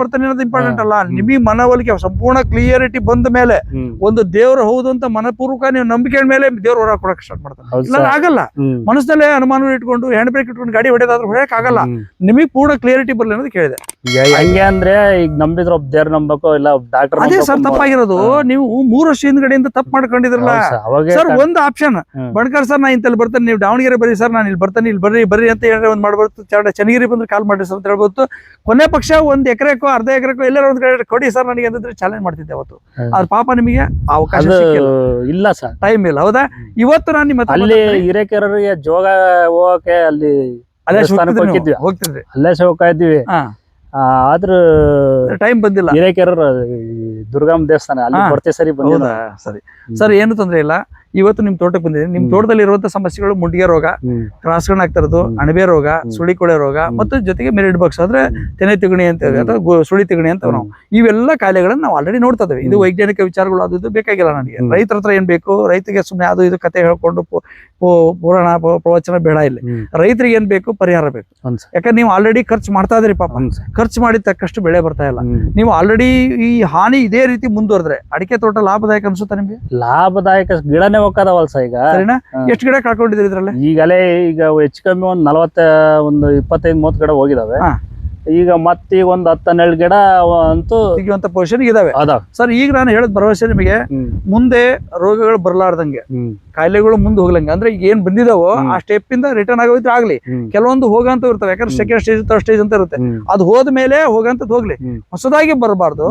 S1: ಬರ್ತಾನೆ ಅನ್ನೋದು ಇಂಪಾರ್ಟೆಂಟ್. ಅಲ್ಲ. ನಿಮಗೆ ಮನವೊಲಿಕೆ ಸಂಪೂರ್ಣ ಕ್ಲಿಯರಿಟಿ ಬಂದ ಮೇಲೆ ಒಂದು ದೇವ್ರ ಹೌದು ಅಂತ ಮನಪೂರ್ವಕ ನೀವು ನಂಬಿಕೆ ಮೇಲೆ ದೇವ್ರ ಹೊರ ಕೊಡಕ್ ಸ್ಟಾರ್ಟ್
S2: ಮಾಡ್ತಾರೆ.
S1: ಆಗಲ್ಲ ಮನಸ್ಸಲ್ಲೇ ಅನುಮಾನ ಇಟ್ಕೊಂಡು ಹ್ಯಾಂಡ್ ಬ್ರೇಕ್ ಇಟ್ಕೊಂಡು ಗಾಡಿ ಹೊಡೆದಾದ್ರೆ ಹೊಡೆಯಕ್ ಆಗಲ್ಲ. ನಿಮಗೆ ಪೂರ್ಣ ಕ್ಲಿಯರಿಟಿ ಬರಲಿ ಅನ್ನೋದು ಕೇಳಿದೆ
S2: ಹಂಗೆ ಅಂದ್ರೆ ಈಗ ನಂಬಿದ್ರ ಒಬ್ಬ ದೇವ್ರ ನಂಬಕೋ ಇಲ್ಲ ಡಾಕ್ಟರ್
S1: ಅದೇ ಸರ್ ತಪ್ಪಾಗಿರೋದು. ನೀವು ಮೂರು ವರ್ಷ ಹಿಂದ್ಗಡೆಯಿಂದ ತಪ್ಪು ಮಾಡ್ಕೊಂಡಿದ್ರಲ್ಲ ಸರ್ ಒಂದು ಆಪ್ಷನ್. ಬಣ್ಕರ್ ಸರ್ ನಾ ಇಂತಲ್ಲಿ ಬರ್ತೇನೆ ನೀವು ದಾವಣಗೆರೆ ಬರ್ರಿ ಸರ್ ನಾನು ಇಲ್ಲಿ ಬರ್ತಾನೆ ಇಲ್ಲಿ ಬರ್ರಿ ಬರ್ರಿ ಅಂತ ಹೇಳಿದ್ರೆ ಒಂದು ಮಾಡ್ಬಾರ್ದು. ಚಡ ಚನ್ನಗಿರಿ ಬಂದ್ರೆ ಕಾಲ್ ಮಾಡ್ರಿ ಸರ್ ಅಂತ ಹೇಳ್ಬೋದು. ಕೊನೆ ಪಕ್ಷ ಒಂದ್ ಎಕರೆಕೋ ಅರ್ಧ ಎಕರೆಕೋ ಎಲ್ಲರೂ ಒಂದ್ ಕಡೆ ಕೊಡಿ ಸರ್ ನನಗೆ ಅಂತಂದ್ರೆ ಚಾಲೆಂಜ್ ಮಾಡ್ತಿದ್ದೆ ಅವತ್ತು.
S2: ಅದ್ರ
S1: ಆದ್ರೆ ಪಾಪ ನಿಮಗೆ ಅವಕಾಶ
S2: ಇಲ್ಲ ಸರ್.
S1: ಟೈಮ್ ಇಲ್ಲ ಹೌದಾ? ಇವತ್ತು ನಾನು ನಿಮ್ಮ
S2: ಅಲ್ಲಿ. ಹಿರೇಕೆರರಿಗೆ ಜೋಗ ಹೋಗಕ್ಕೆ ಅಲ್ಲಿ
S1: ಅಲ್ಲೇ ಹೋಗ್ತಿದ್ವಿ?
S2: ಅಲ್ಲೇ ಹೋಗ್ತಾ ಇದ್ವಿ. ಆದ್ರ
S1: ಟೈಮ್ ಬಂದಿಲ್ಲ.
S2: ಹಿರೇಕೆರೂರು ಈ ದುರ್ಗಮ್ಮ ದೇವಸ್ಥಾನ ಅಲ್ಲಿ. ಬರ್ತೆ ಸರಿ ಬಂದಿಲ್ಲ.
S1: ಸರಿ. ಸರ್ ಏನು ತೊಂದ್ರೆ ಇಲ್ಲ. ಇವತ್ತು ನಿಮ್ ತೋಟಕ್ಕೆ ಬಂದಿದೆ ನಿಮ್ ತೋಟದಲ್ಲಿ ಇರುವಂತ ಸಮಸ್ಯೆಗಳು ಮುಂಡಿಗೆ ರೋಗ. ಕ್ರಾಸ್ಗಳನ್ನ ಆಗ್ತಾ ಇರೋದು ಅಣಬೆ ರೋಗ
S2: ಹ್ಮ್.
S1: ಸುಳಿ ಕೊಳೆ ರೋಗ. ಮತ್ತು ಜೊತೆಗೆ ಮೆರಿಡ್ ಬಾಕ್ಸ್ ಅಂದ್ರೆ ತೆನೆ ತಿಗಣಿ ಅಂತ. ಅಥವಾ ಸುಳಿ ತಿಗಣಿ ಅಂತ ನಾವು. ಇವೆಲ್ಲ ಕಾಯಿಲೆಗಳನ್ನ ನಾವು ಆಲ್ರೆಡಿ ನೋಡ್ತಾ ಇದ್ದೇವೆ. ಇದು ವೈಜ್ಞಾನಿಕ ವಿಚಾರಗಳು ಅದು ಇದು ಬೇಕಾಗಿಲ್ಲ ನನಗೆ. ರೈತರ ಹತ್ರ ಏನ್ ಬೇಕು? ರೈತರಿಗೆ ಸುಮ್ಮನೆ ಅದು ಇದು ಕತೆ ಹೇಳ್ಕೊಂಡು ಪುರಾಣ ಪ್ರವಚನ ಬೇಡ ಇಲ್ಲಿ. ರೈತರಿಗೆ ಏನ್ ಬೇಕು? ಪರಿಹಾರ ಬೇಕು. ಯಾಕಂದ್ರೆ ನೀವು ಆಲ್ರೆಡಿ ಖರ್ಚು ಮಾಡ್ತಾ ಇದ್ರಿ ಪಾಪ. ಖರ್ಚು ಮಾಡಿದ ತಕ್ಕಷ್ಟು ಬೆಳೆ ಬರ್ತಾ ಇಲ್ಲ. ನೀವು ಆಲ್ರೆಡಿ ಈ ಹಾನಿ ಇದೇ ರೀತಿ ಮುಂದುವರೆದ್ರೆ ಅಡಿಕೆ ತೋಟ ಲಾಭದಾಯಕ ಅನ್ಸುತ್ತಾ ನಿಮ್ಗೆ?
S2: ಲಾಭದಾಯಕ ಗಿಡನೇ ಹೋಗದವಲ್ ಸರ್ ಈಗ.
S1: ಸರಿನಾ. ಎಷ್ಟು ಗಿಡ ಕಳ್ಕೊಂಡಿದ್ರಿ ಇದ್ರಲ್ಲಿ?
S2: ಈಗಲೇ ಈಗ ಹೆಚ್ಚು ಕಮ್ಮಿ ಒಂದ್ ನಲವತ್ತ ಒಂದು ಇಪ್ಪತ್ತೈದು ಮೂವತ್ತು ಗಿಡ ಹೋಗಿದಾವೆ. ಈಗ ಮತ್ತೀಗ ಒಂದ್ ಹತ್ತ ಹನ್ನೆರಡು ಗಿಡ ಅಂತೂ
S1: ಪೊಸಿಷನ್ ಇದಾವೆ.
S2: ಅದಾವ.
S1: ಸರ್ ಈಗ ನಾನು ಹೇಳಿದ ಭರವಸೆ ನಿಮಗೆ. ಮುಂದೆ ರೋಗಗಳು ಬರಲಾರ್ದಂಗೆ. ಕಾಯಿಲೆಗಳು ಮುಂದೆ ಹೋಗ್ಲಂಗೆ. ಅಂದ್ರೆ ಈಗ ಏನ್ ಬಂದಿದಾವೋ ಆ ಸ್ಟೆಪ್ ಇಂದ ರಿಟರ್ನ್ ಆಗೋದ್ರೆ ಆಗ್ಲಿ. ಕೆಲವೊಂದು ಹೋಗಂತ ಇರ್ತವೆ. ಯಾಕಂದ್ರೆ. ಸೆಕೆಂಡ್ ಸ್ಟೇಜ್ ಥರ್ಡ್ ಸ್ಟೇಜ್ ಅಂತ ಇರುತ್ತೆ. ಅದು ಹೋದ ಹೋದ್ಮೇಲೆ ಹೋಗಂತದ್ ಹೋಗ್ಲಿ. ಹೊಸದಾಗಿ ಬರಬಾರ್ದು.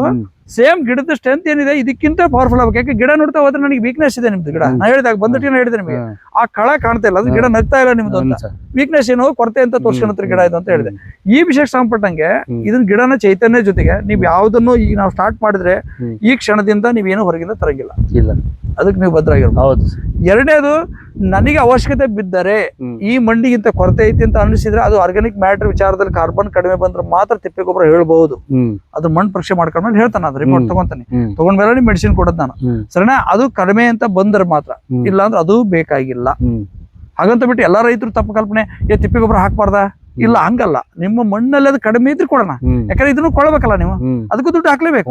S1: ಸೇಮ್ ಗಿಡದ ಸ್ಟ್ರೆಂತ್ ಏನಿದೆ ಇದಕ್ಕಿಂತ ಪವರ್ಫುಲ್ ಆಗ್ಬೇಕು. ಯಾಕೆ ಗಿಡ ನೋಡ್ತಾ ಹೋದ್ರೆ ನನಗೆ ವೀಕ್ನೆಸ್ ಇದೆ ನಿಮ್ದು ಗಿಡ. ನಾ ಹೇಳಿದಾಗ ಬಂದಿಟ್ಟಿನ ಹೇಳಿದೆ ನಿಮಗೆ. ಆ ಕಳ ಕಾಣ್ತಾ ಇಲ್ಲ. ಅದು ಗಿಡ ನಗ್ತಾ ಇಲ್ಲ ನಿಮ್ದು ಅಂತ. ವೀಕ್ನೆಸ್ ಏನೋ ಕೊರತೆ ಅಂತ ತೋರ್ಸ್ಕೊಂಡ್ರೆ ಗಿಡ ಇದು ಅಂತ ಹೇಳಿದೆ. ಈ ವಿಷಯಕ್ಕೆ ಸಂಬಂಧಪಟ್ಟಂಗೆ ಇದನ್ನ ಗಿಡನ ಚೈತನ್ಯ ಜೊತೆಗೆ ನೀವು ಯಾವ್ದನ್ನು ಈಗ ನಾವು ಸ್ಟಾರ್ಟ್ ಮಾಡಿದ್ರೆ ಈ ಕ್ಷಣದಿಂದ ನೀವೇನು ಹೊರಗಿಂದ ತರಂಗಿಲ್ಲ.
S2: ಇಲ್ಲ.
S1: ಅದಕ್ಕೆ ನೀವು ಭದ್ರಾಗಿರ್ಬೋದು. ಎರಡನೇದು ನನಗೆ ಅವಶ್ಯಕತೆ ಬಿದ್ದರೆ ಈ ಮಂಡಿಗಿಂತ ಕೊರತೆ ಐತಿ ಅಂತ ಅನಿಸಿದ್ರೆ ಅದು ಆರ್ಗ್ಯಾನಿಕ್ ಮ್ಯಾಟರ್ ವಿಚಾರದಲ್ಲಿ ಕಾರ್ಬನ್ ಕಡಿಮೆ ಬಂದ್ರೆ ಮಾತ್ರ ತಿಪ್ಪೆ ಗೊಬ್ಬರ ಹೇಳ್ಬಹುದು ಅದು ಮಣ್ಣು ಪರೀಕ್ಷೆ ಮಾಡ್ಕೊಂಡ್ಮೇಲೆ ಹೇಳ್ತಾನೆ ಅದು ರಿಪೋರ್ಟ್. ತಗೊಂತಾನೆ.
S2: ತಗೊಂಡ್
S1: ತಗೊಂಡ್ಮೇಲೆ ನೀವು ಮೆಡಿಸಿನ್ ಕೊಡೋದು ನಾನು. ಸರಿನಾ? ಅದು ಕಡಿಮೆ ಅಂತ ಬಂದ್ರೆ ಮಾತ್ರ.
S2: ಇಲ್ಲಾಂದ್ರೆ
S1: ಇಲ್ಲ ಅಂದ್ರೆ ಅದು ಬೇಕಾಗಿಲ್ಲ. ಹಾಗಂತ ಬಿಟ್ಟು ಎಲ್ಲಾ ರೈತರು ತಪ್ಪು ಕಲ್ಪನೆ ಏ ತಿಪ್ಪೆ ಗೊಬ್ಬರ ಹಾಕ್ಬಾರ್ದ? ಇಲ್ಲ ಹಂಗಲ್ಲ. ನಿಮ್ಮ ಮಣ್ಣಲ್ಲಿ ಅದು ಕಡಿಮೆ ಇದ್ರೆ ಕೊಡೋಣ. ಯಾಕಂದ್ರೆ ಇದನ್ನು ಕೊಡ್ಬೇಕಲ್ಲ ನೀವು? ಅದಕ್ಕೂ ದುಡ್ಡು ಹಾಕ್ಲೇಬೇಕು.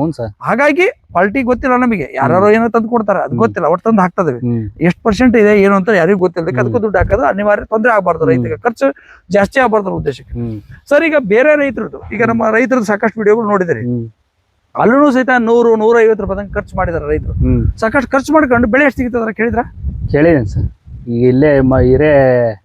S1: ಹಾಗಾಗಿ ಪಾರ್ಟಿ ಗೊತ್ತಿಲ್ಲ ನಮಗೆ. ಯಾರು ಏನೋ ತಂದು ಕೊಡ್ತಾರೆ ಅದು. ಗೊತ್ತಿಲ್ಲ. ಒಟ್ಟು ತಂದು ಹಾಕ್ತದೇವೆ ಎಷ್ಟು ಪರ್ಸೆಂಟ್ ಇದೆ ಏನು ಅಂತ ಯಾರಿಗೂ ಗೊತ್ತಿಲ್ಲ. ಅದಕ್ಕೂ. ದುಡ್ಡು ಹಾಕೋದು ಅನಿವಾರ್ಯ ತೊಂದರೆ ಆಗಬಾರ್ದು. ರೈತರಿಗೆ. ಖರ್ಚು ಜಾಸ್ತಿ ಆಗಬಾರ್ದು ಉದ್ದೇಶಕ್ಕೆ. ಸರ್ ಈಗ ಬೇರೆ ರೈತರದ್ದು. ಈಗ ನಮ್ಮ ರೈತರದ್ದು ಸಾಕಷ್ಟು ವಿಡಿಯೋಗಳು ನೋಡಿದಿರಿ. ಅಲ್ಲೂ ಸಹಿತ ನೂರು ನೂರ ಐವತ್ತು ರೂಪಾಯಿ ಖರ್ಚು ಮಾಡಿದಾರೆ ರೈತರು. ಸಾಕಷ್ಟು ಖರ್ಚು ಮಾಡ್ಕೊಂಡು ಬೆಳೆ ಎಷ್ಟು ಸಿಗುತ್ತೆ ಕೇಳಿದ್ರ?
S2: ಕೇಳಿದೇನೆ ಸರ್. ಈಗ ಇಲ್ಲೇ ಮ ಹಿರೇ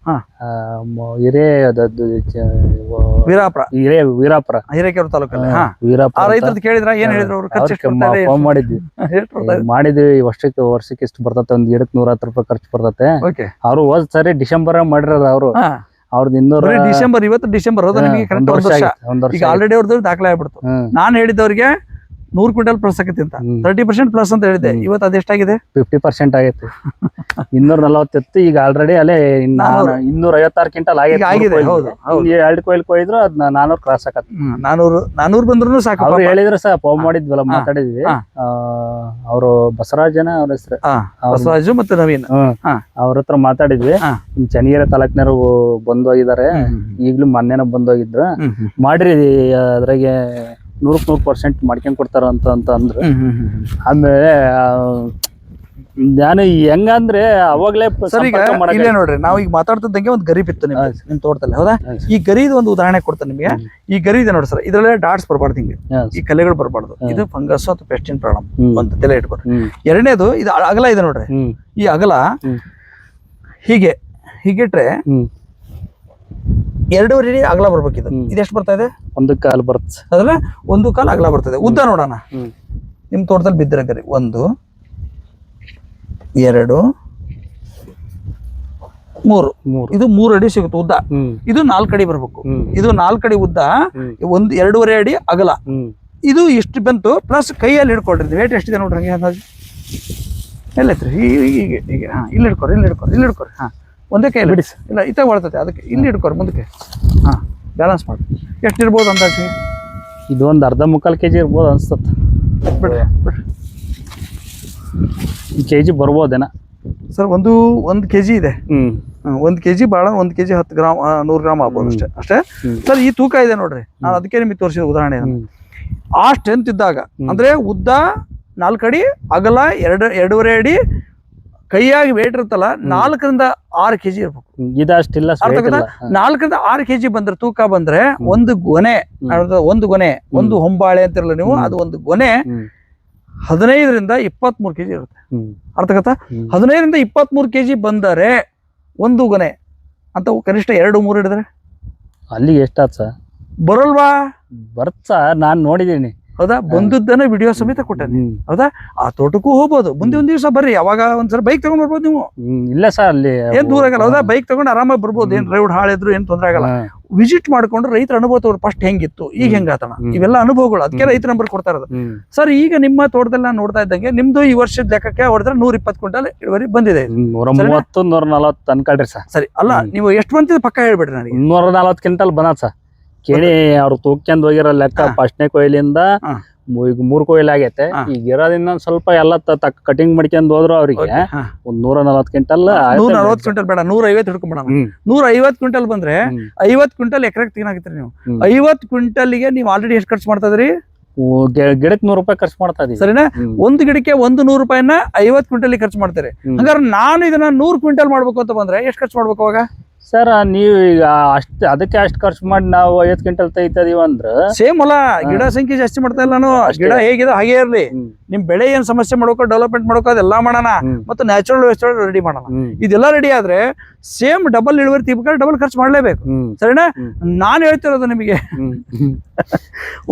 S1: ಹಾ.
S2: ಆ, ಮ- ಹಿರೇ ಅದದ್ದು ಚ- ವ-
S1: ವೀರಾಪುರ.
S2: ಹಿರೇ ವೀರಾಪುರ.
S1: ಹಿರೇಕೆರೆ ತಾಲೂಕಲ್ಲಿ ಹಾ.
S2: ವೀರಾಪುರ
S1: ಆ. ರೈತರದ್ದು ಕೇಳಿದ್ರ ಏನ್ ಹೇಳಿದ್ರು ಅವ್ರು? ಖರ್ಚು ಎಷ್ಟು
S2: ಅವ್ರಿಗೆ
S1: ಬರ್ತಾ ಇದೆ?
S2: ಫೋನ್ ಮಾಡಿದ್ವಿ. <laughs>
S1: ಎಷ್ಟು ಬರ್ತಾ ಇದೆ?
S2: ಈಗ ಮಾಡಿದ್ವಿ ವರ್ಷಕ್ಕೆ ವರ್ಷಕ್ಕೆ ಎಷ್ಟು ಬರ್ತತೆ? ಒಂದ್ ಗಿಡಕ್ಕೆ ನೂರ ಹತ್ತು ರೂಪಾಯಿ ಖರ್ಚು ಬರ್ತತೆ.
S1: ಓಕೆ.
S2: ಅವ್ರು ಹೋದ್ ಸರಿ ಡಿಸೆಂಬರ್ ಮಾಡಿರೋದು ಅವ್ರು.
S1: ಹಾ.
S2: ಅವ್ರದ್ದು ಇನ್ನೂರ
S1: ಬರೀ ಡಿಸೆಂಬರ್ ಇವತ್ತು ಡಿಸೆಂಬರ್ ಹೌದಾ ನಿಮಗೆ
S2: ಒಂದ್
S1: ಕರೆಕ್ಟ್
S2: ವರ್ಷ
S1: ಒಂದು ವರ್ಷ.
S2: ಆಗಿತ್ತು, ಒಂದ್ ವರ್ಷ
S1: ಈಗ ಆಲ್ರೆಡಿ ಅವ್ರದ್ದು ದಾಖಲೆ ಆಗ್ಬಿಡ್ತು.
S2: ಹ್ಮ್.
S1: ನಾನು ಹೇಳಿದವ್ರಿಗೆ ನೂರ್ ಕ್ವಿಂಟಲ್ ಪ್ಲಸ್ ಆಗುತ್ತೆ ಅಂತ. ತರ್ಟಿ ಪರ್ಸೆಂಟ್ ಪ್ಲಸ್ ಅಂತ
S2: ಹೇಳಿದೆ.
S1: ಇವತ್ತು ಅದೆಷ್ಟಾಗಿದೆ
S2: ಫಿಫ್ಟಿ ಪರ್ಸೆಂಟ್ ಆಗೈತೆ. ಇನ್ನೂರ ನಲವತ್ತಿತ್ತು ಈಗ ಆಲ್ರೆಡಿ ಅಲ್ಲೇ
S1: ನಾನೂರು.
S2: ಇನ್ನೂರ ಐವತ್ತಾರು ಕ್ವಿಂಟಲ್
S1: ಆಗಿದೆ, ಹೌದು.
S2: ಎರಡು ಕೊಯ್ಲು ಕೊಯ್ದ್ರು ಅದ್ ನಾನೂರು ಕ್ರಾಸ್ ಆಗತ್ತೆ
S1: ನಾನೂರು ನಾನೂರು ಬಂದ್ರು ಸಾಕು
S2: ಅವ್ರು. ಹೇಳಿದ್ರು ಸಹ ಫೋನ್ ಮಾಡಿದ್ವಲ್ಲ ಮಾತಾಡಿದ್ವಿ.
S1: ಆ
S2: ಅವರು ಬಸವರಾಜನ ಅವ್ರ ಹೆಸರು.
S1: ಬಸವರಾಜು ಮತ್ತೆ ನವೀನ್.
S2: ಅವ್ರ ಹತ್ರ ಮಾತಾಡಿದ್ವಿ.
S1: ಹಾ.
S2: ನಿಮ್ ಚನ್ನಗಿರಿ ಹೋಗಿದ್ದಾರೆ. ಈಗ್ಲೂ ಮೊನ್ನೆನ ಬಂದೋಗಿದ್ರು
S1: ಹೋಗಿದ್ರು.
S2: ಮಾಡ್ರಿ ಅದ್ರಾಗೆ ನೂರಕ್ ನೂರ್ ಪರ್ಸೆಂಟ್ ಮಾಡ್ಕೊಂಡ್ ಕೊಡ್ತಾರ ಅಂತ ಅಂತ ಅಂದ್ರು. ಆಮೇಲೆ ನಾನು ಹೆಂಗಂದ್ರೆ ಅವಾಗ್ಲೇ
S1: ಸರ್ ಈಗ ಇಲ್ಲೇ ನೋಡ್ರಿ ನಾವು ಈಗ ಮಾತಾಡ್ತಿದ್ದಂಗೆ ಒಂದು ಗರಿ ಬಿತ್ತು ನಿಮ್
S2: ಹಾ,
S1: ನಿಮ್ ತೋಟದಲ್ಲಿ ಹೌದಾ? ಈ ಗರಿದ ಒಂದು ಉದಾಹರಣೆ ಕೊಡ್ತೇನೆ ನಿಮಗೆ. ಈ ಗರಿ ಇದೆ ನೋಡಿ ಸರ್ ಇದ್ರಲ್ಲೇ ಡಾಟ್ಸ್ ಬರಬಾರ್ದು ಹಿಂಗೆ. ಈ ಕಲೆಗಳು ಬರಬಾರ್ದು. ಇದು ಫಂಗಸ್ ಅಥವಾ ಪೆಸ್ಟಿನ್ ಪ್ರಾಬ್ಲಮ್. ಅಂತ ತಲೆ ಇಟ್ಕೊಡ್ರಿ ಎರಡನೇದು ಇದು ಅಗಲ ಇದೆ ನೋಡ್ರಿ. ಈ ಅಗಲ. ಹೀಗೆ ಹೀಗಿಟ್ರೆ ಎರಡೂವರೆ ಅಡಿ ಅಗಲ ಬರ್ಬೇಕಿದು
S2: ಇದು.
S1: ಇದೆಷ್ಟು ಬರ್ತಾ ಇದೆ?
S2: ಒಂದು ಕಾಲು ಬರುತ್ತೆ
S1: ಅದ್ರ ಒಂದು ಕಾಲು ಅಗಲ ಬರ್ತದೆ. ಉದ್ದ ನೋಡೋಣ. ನಿಮ್ ತೋಟದಲ್ಲಿ ಬಿದ್ದಿರೋ ಗರಿ ಒಂದು ಎರಡು ಮೂರು.
S2: ಮೂರು.
S1: ಇದು ಮೂರು ಅಡಿ ಸಿಗುತ್ತೆ ಉದ್ದ. ಇದು ನಾಲ್ಕು ಅಡಿ ಬರ್ಬೇಕು. ಇದು ನಾಲ್ಕು ಅಡಿ ಉದ್ದ ಒಂದು ಎರಡೂವರೆ ಅಡಿ ಅಗಲ. ಇದು ಇಷ್ಟು ಬಂತು ಪ್ಲಸ್ ಕೈಯಲ್ಲಿ ಹಿಡ್ಕೊಳ್ರಿ ವೇಟ್ ಎಷ್ಟಿದೆ ನೋಡ್ರಿ ಹಂಗೆ ಅಂದಾಜು? ಎಲ್ಲೈತ್ರಿ. ಹೀಗೆ ಹೀಗೆ ಹೀಗೆ. ಹಾ ಇಲ್ಲಿ ಹಿಡ್ಕೊರಿ ಇಲ್ಲಿ ಹಿಡ್ಕೊ ಇಲ್ಲಿ ಹಿಡ್ಕೊರಿ. ಹಾ. ಒಂದೇ ಕೈಯಲ್ಲಿ.
S2: ಬಿಡಿಸಿ.
S1: ಇಲ್ಲ ಇತ್ತಾಗ ಒಳ್ತೈತೆ ಅದಕ್ಕೆ ಇಲ್ಲಿ ಹಿಡ್ಕೊರಿ ಮುಂದಕ್ಕೆ. ಹಾಂ. ಬ್ಯಾಲೆನ್ಸ್ ಮಾಡಿ. ಎಷ್ಟು ಇರ್ಬೋದು ಅಂದಾಜು?
S2: ಇದು ಒಂದು ಅರ್ಧ ಕೆ ಜಿ ಇರ್ಬೋದು ಅನ್ಸ್ತತ್.
S1: ಬಿಡ್ರಿ ಬಿಡ್ರಿ.
S2: ಕೆ ಜಿ ಬರ್ಬೋದೇನಾ
S1: ಸರ್ ಒಂದು ಒಂದು ಕೆ ಜಿ ಇದೆ ಹ್ಞೂ ಒಂದು ಕೆ ಜಿ ಭಾಳ ಒಂದು ಕೆ ಜಿ ಹತ್ತು ಗ್ರಾಮ್ ನೂರು ಗ್ರಾಮ್ ಆಗ್ಬೋದು ಅಷ್ಟೇ. ಅಷ್ಟೇ? ಸರ್ ಈ ತೂಕ ಇದೆ ನೋಡ್ರಿ. ನಾನು ಅದಕ್ಕೆ ನಿಮಗೆ ತೋರಿಸಿದ ಉದಾಹರಣೆ ಆ ಸ್ಟ್ರೆಂತ್ ಇದ್ದಾಗ
S2: ಅಂದರೆ
S1: ಅಂದ್ರೆ ಉದ್ದ ನಾಲ್ಕು ಅಡಿ ಅಗಲ ಎರಡು ಎರಡೂವರೆ ಅಡಿ ಕೈಯಾಗಿ ವೇಟ್ ಇರುತ್ತಲ್ಲ ನಾಲ್ಕರಿಂದ ಆರು ಕೆಜಿ ಇರ್ಬೇಕು.
S2: ಇದಷ್ಟಿಲ್ಲ.
S1: ನಾಲ್ಕರಿಂದ ಆರು ಕೆಜಿ ಬಂದ್ರೆ ತೂಕ ಬಂದ್ರೆ ಒಂದು ಗೊನೆ. ಒಂದು ಗೊನೆ ಒಂದು ಹೊಂಬಾಳೆ ಅಂತಿರಲ್ಲ ನೀವು ಅದು ಒಂದು ಗೊನೆ ಹದಿನೈದರಿಂದ ಇಪ್ಪತ್ತ್ ಮೂರು ಕೆಜಿ ಇರುತ್ತೆ.
S2: ಹ್ಮ್.
S1: ಅರ್ಥ ಆಗತ್ತಾ?
S2: ಹ್ಮ್.
S1: ಹದಿನೈದರಿಂದ ಇಪ್ಪತ್ತ್ ಮೂರು ಕೆಜಿ ಬಂದರೆ ಒಂದು ಗೊನೆ. ಅಂತ ಕನಿಷ್ಠ ಎರಡು ಮೂರು ಹಿಡಿದ್ರೆ?
S2: ಅಲ್ಲಿಗೆ ಎಷ್ಟಾತ್ ಸರ್?
S1: ಬರಲ್ವಾ?
S2: ಬರ್ತಾ ನಾನು ನೋಡಿದ್ದೀನಿ ನೋಡಿದೀನಿ.
S1: ಹೌದಾ? ಬಂದದ್ದನ್ನ ವಿಡಿಯೋ ಸಮೇತ ಕೊಟ್ಟಾನೆ.
S2: ಹೌದಾ?
S1: ಆ ತೋಟಕ್ಕೂ ಹೋಗ್ಬೋದು. ಮುಂದೆ ಒಂದ್ ದಿವಸ ಬರ್ರಿ. ಯಾವಾಗ ಒಂದ್ಸಲ ಬೈಕ್ ತಗೊಂಡ್ ಬರ್ಬೋದು ನೀವು.
S2: ಇಲ್ಲ ಸರ್ ಅಲ್ಲಿ
S1: ಏನ್ ದೂರ ಆಗಲ್ಲ. ಹೌದಾ? ಬೈಕ್ ತಗೊಂಡ್ ಆರಾಮಾಗಿ ಬರ್ಬೋದು. ಏನ್ ರೈಡ್ ಹಾಳಿದ್ರು ಏನ್ ತೊಂದ್ರೆ ಆಗಲ್ಲ. ವಿಸಿಟ್ ಮಾಡ್ಕೊಂಡು ರೈತರ ಅನುಭವ ತೋರ್ ಫಸ್ಟ್ ಹೆಂಗಿತ್ತು? ಈಗ
S2: ಹೆಂಗ್
S1: ಹೆಂಗಾತಣ. ಇವೆಲ್ಲ ಅನುಭವಗಳು. ಅದಕ್ಕೆ. ರೈತ ನಂಬರ್ ಕೊಡ್ತಾ ಇರೋದು. ಸರ್ ಈಗ ನಿಮ್ಮ ತೋಟದಲ್ಲಿ ನಾನು ನೋಡ್ತಾ ಇದ್ದಂಗೆ ನಿಮ್ದು ಈ ವರ್ಷದ ಲೆಕ್ಕಕ್ಕೆ ಹೊಡೆದ್ರೆ ನೂರ ಇಪ್ಪತ್ತು ಕ್ವಿಂಟಲ್ ಇಳುವರಿ ಬಂದಿದೆ.
S2: ನೂರ? ಮೂವತ್ತು ನೂರ ನಲವತ್ತು ಅನ್ಕೊಳ್ರಿ ಸರ್
S1: ಸರಿ. ಅಲ್ಲ. ನೀವು ಎಷ್ಟು ಬಂತಿದೆ ಪಕ್ಕ ಹೇಳ್ಬಿಡ್ರಿ ನನಗೆ.
S2: ನೂರ ನಲವತ್ತು ಕ್ವಿಂಟಲ್ ಬಂದ ಸರ್ ಕೇಳಿ ಅವ್ರು ತೂಕ್ಯಂದ್ ಹೋಗಿರೋ ಲೆಕ್ಕ
S1: ಫಸ್ಟ್
S2: ಫಸ್ಟ್ನೇ ಕೊಯ್ಲಿಂದ ಈಗ ಮೂರ್ ಕೊಯ್ಲ್ ಆಗೈತೆ. ಈಗ ಇರೋದಿಂದ ಒಂದ್ ಸ್ವಲ್ಪ ಎಲ್ಲ ತಕ್ಕ ಕಟಿಂಗ್ ಮಾಡ್ಕೊಂಡ್ ಹೋದ್ರು ಅವ್ರಿಗೆ. ಒಂದ್ ನೂರ ನಲ್ವತ್ ಕ್ವಿಂಟಲ್
S1: ನೂರ ನಲವತ್ ಕ್ವಿಂಟಲ್ ಬೇಡ ನೂರ ಐವತ್ ಹಿಡ್ಕೊಂಡ್
S2: ಬೇಡ
S1: ನೂರ ಐವತ್ ಕ್ವಿಂಟಲ್ ಬಂದ್ರೆ ಐವತ್ ಕ್ವಿಂಟಲ್ ಎಕರೆಗೆ ತಿನ್ನಾಕತ್ತೀರಿ ನೀವು.
S2: ಐವತ್
S1: ಕ್ವಿಂಟಲ್ ಕ್ವಿಂಟಲ್ಗೆ ನೀವು ಆಲ್ರೆಡಿ ಎಷ್ಟು ಖರ್ಚು ಮಾಡ್ತಾ ಇದ್ರಿ
S2: ನೂರ್ ರೂಪಾಯಿ ಖರ್ಚು ಮಾಡ್ತಾ ಇದೀವಿ.
S1: ಸರಿನಾ. ಒಂದು ಗಿಡಕ್ಕೆ ಒಂದು ನೂರು ರೂಪಾಯಿನ ಐವತ್ ಕ್ವಿಂಟಲ್ ಖರ್ಚು ಮಾಡ್ತಾರೆ. ಹಂಗಾರೆ ನಾನು ಇದನ್ನ ನೂರ್ ಕ್ವಿಂಟಲ್ ಮಾಡ್ಬೇಕು ಅಂತ ಬಂದ್ರೆ ಎಷ್ಟು ಖರ್ಚು ಮಾಡ್ಬೇಕು ಅವಾಗ?
S2: ಸರ್ ನೀವು ಈಗ ಅಷ್ಟ್ ಅದಕ್ಕೆ ಅಷ್ಟು ಖರ್ಚು ಮಾಡಿ ನಾವು ಐವತ್ತು ಕ್ವಿಂಟಲ್ ತೆಗಿತಾ ಇದೀವಿ ಅಂದ್ರ
S1: ಸೇಮ್ ಅಲ್ಲ ಗಿಡ ಸಂಖ್ಯೆ ಜಾಸ್ತಿ ಮಾಡ್ತಾ ಇಲ್ಲ ನಾನು ಗಿಡ ಹೇಗಿದೆ ಹಾಗೆ ಇರ್ಲಿ. ನಿಮ್ ಬೆಳೆ ಏನ್ ಸಮಸ್ಯೆ ಮಾಡೋಕೋ ಡೆವಲಪ್ಮೆಂಟ್ ಮಾಡೋಕೋ ಅದೆಲ್ಲ ಮಾಡೋಣ. ಮತ್ತು ನ್ಯಾಚುರಲ್ ವೇಸ್ಟ್ ರೆಡಿ ಮಾಡೋಣ. ಇದೆಲ್ಲ ರೆಡಿ ಆದ್ರೆ ಸೇಮ್ ಡಬಲ್ ಇಳುವರಿ ತಿಳ್ಬೇಕಾದ್ರೆ ಡಬಲ್ ಖರ್ಚು ಮಾಡ್ಲೇಬೇಕು. ಸರಿನಾ. ನಾನು ಹೇಳ್ತಿರೋದು ನಿಮಗೆ. <laughs>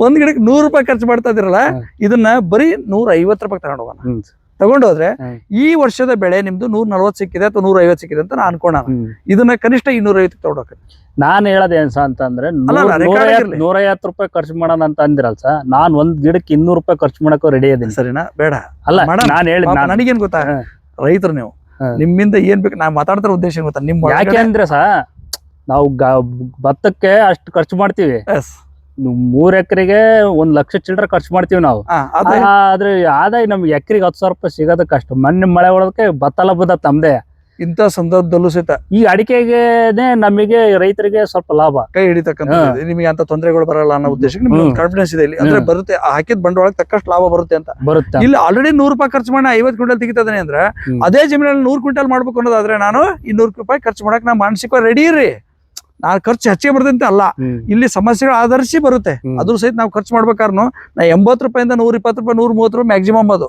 S1: ಒಂದ್ ಗಿಡಕ್ಕೆ ನೂರು ರೂಪಾಯಿ ಖರ್ಚು ಮಾಡ್ತಾ ಇದಿರಲ್ಲ ಇದನ್ನ ಬರೀ ನೂರ ಐವತ್ತು ರೂಪಾಯಿ ತಗೊಂಡು ಹೋಗೋಣ
S2: ಹ್ಮ್.
S1: ತಗೊಂಡೋದ್ರೆ. ಈ ವರ್ಷದ ಬೆಳೆ ನಿಮ್ದು ನೂರ ನಲ್ವತ್ತು ಸಿಕ್ಕಿದೆ ಅಥವಾ ನೂರ ಐವತ್ತು ಸಿಕ್ಕಿದೆ ಅಂತ ನಾನು ಅನ್ಕೋಣ ಇದನ್ನ ಕನಿಷ್ಠ ಇನ್ನೂರ ಐವತ್ತು ತಗೊಂಡೋಗ
S2: ನಾನ್ ಹೇಳೋದೇನ್ ಸ ಅಂತಂದ್ರೆ
S1: ಅಲ್ಲ, ಅಲ್ಲ, record ಆಗಿರ್ಲಿ.
S2: ನೂರ ಐವತ್ತು ರೂಪಾಯಿ ಖರ್ಚು ಮಾಡೋಣ ಅಂತ ಅಂದಿರಲ್ಲ ಸರ್ ನಾನ್ ಒಂದ್ ಗಿಡಕ್ಕೆ ಇನ್ನೂರು ರೂಪಾಯಿ ಖರ್ಚು ಮಾಡಕ್ಕೂ ರೆಡಿ ಇದೀನಿ.
S1: ಸರಿನಾ? ಬೇಡ.
S2: ಅಲ್ಲ ನಾನು
S1: ಪಾಪ ನನಗೇನ್ ಗೊತ್ತಾ. ರೈತರು ನೀವು. ನಿಮ್ಮಿಂದ ಏನ್ ಬೇಕು ನಾ ಮಾತಾಡ್ತಾರ ಉದ್ದೇಶ ಏನ್ ಗೊತ್ತಾ? ನಿಮ್
S2: ಯಾಕೆ ಅಂದ್ರೆ ಸಾ ನಾವು ಭತ್ತಕ್ಕೆ ಅಷ್ಟು ಖರ್ಚು ಮಾಡ್ತೀವಿ. ಮೂರ್ ಎಕರೆಗೆ ಒಂದ್ ಲಕ್ಷ ಚಿಲ್ಡ್ರ ಖರ್ಚು ಮಾಡ್ತೀವಿ ನಾವು. ಆದ್ರೆ ಆದಾಯ ನಮ್ಗೆ ಎಕರೆಗೆ ಹತ್ತು ಸಾವಿರ ರೂಪಾಯಿ ಸಿಗೋದು ಕಷ್ಟ. ಮೊನ್ನೆ ಮಳೆ ಒಳಗೆ ಬತ್ತಲ ಬದ ತಮ್ದೆ.
S1: ಇಂತ ಸಂದರ್ಭದಲ್ಲೂ ಸಹಿತ.
S2: ಈ ಅಡಿಕೆಗೆನೆ ನಮಗೆ ರೈತರಿಗೆ ಸ್ವಲ್ಪ ಲಾಭ.
S1: ಕೈ ಹಿಡಿತಕ್ಕಂಥ ನಿಮಗೆ ಅಂತ ತೊಂದರೆಗಳು ಬರಲ್ಲ ಅನ್ನೋ ಉದ್ದೇಶಕ್ಕೆ ನಿಮ್ಗೆ. ಕಾನ್ಫಿಡೆನ್ಸ್ ಇದೆ ಇಲ್ಲಿ. ಅಂದ್ರೆ ಬರುತ್ತೆ ಹಾಕಿದ ಬಂಡವಾಳಕ್ಕೆ ತಕ್ಕಷ್ಟು ಲಾಭ ಬರುತ್ತೆ ಅಂತ.
S2: ಬರುತ್ತೆ.
S1: ಇಲ್ಲಿ ಆಲ್ರೆಡಿ ನೂರು ರೂಪಾಯಿ ಖರ್ಚು ಮಾಡಿ ಐವತ್ತು ಕ್ವಿಂಟಲ್ ತೆಗಿತದೇನೆ ಅಂದ್ರೆ ಅದೇ ಜಮೀನಲ್ಲಿ ನೂರು ಕ್ವಿಂಟಲ್ ಮಾಡ್ಬೇಕು ಅನ್ನೋದಾದ್ರೆ ನಾನು ಇನ್ನೂರು ರೂಪಾಯಿ ಖರ್ಚು ಮಾಡಕ್ ನಾ ಮಾನಸಿಕವಾಗಿ ರೆಡಿ ಇರ್ರಿ. ನಾನು ಖರ್ಚು ಹೆಚ್ಚಿಗೆ ಬರ್ತಂತೆ ಅಲ್ಲ. ಇಲ್ಲಿ ಸಮಸ್ಯೆಗಳು ಆಧರಿಸಿ ಬರುತ್ತೆ. ಅದ್ರ ಸಹಿತ ನಾವು ಖರ್ಚು ಮಾಡ್ಬೇಕಾದ್ರೂ ನಾ ಎಂಬತ್ತು ರೂಪಾಯಿಂದ ನೂರ ಇಪ್ಪತ್ತು ರೂಪಾಯಿ ನೂರ ಮೂವತ್ತು ರೂಪಾಯಿ ಮ್ಯಾಕ್ಸಿಮಮ್ ಅದು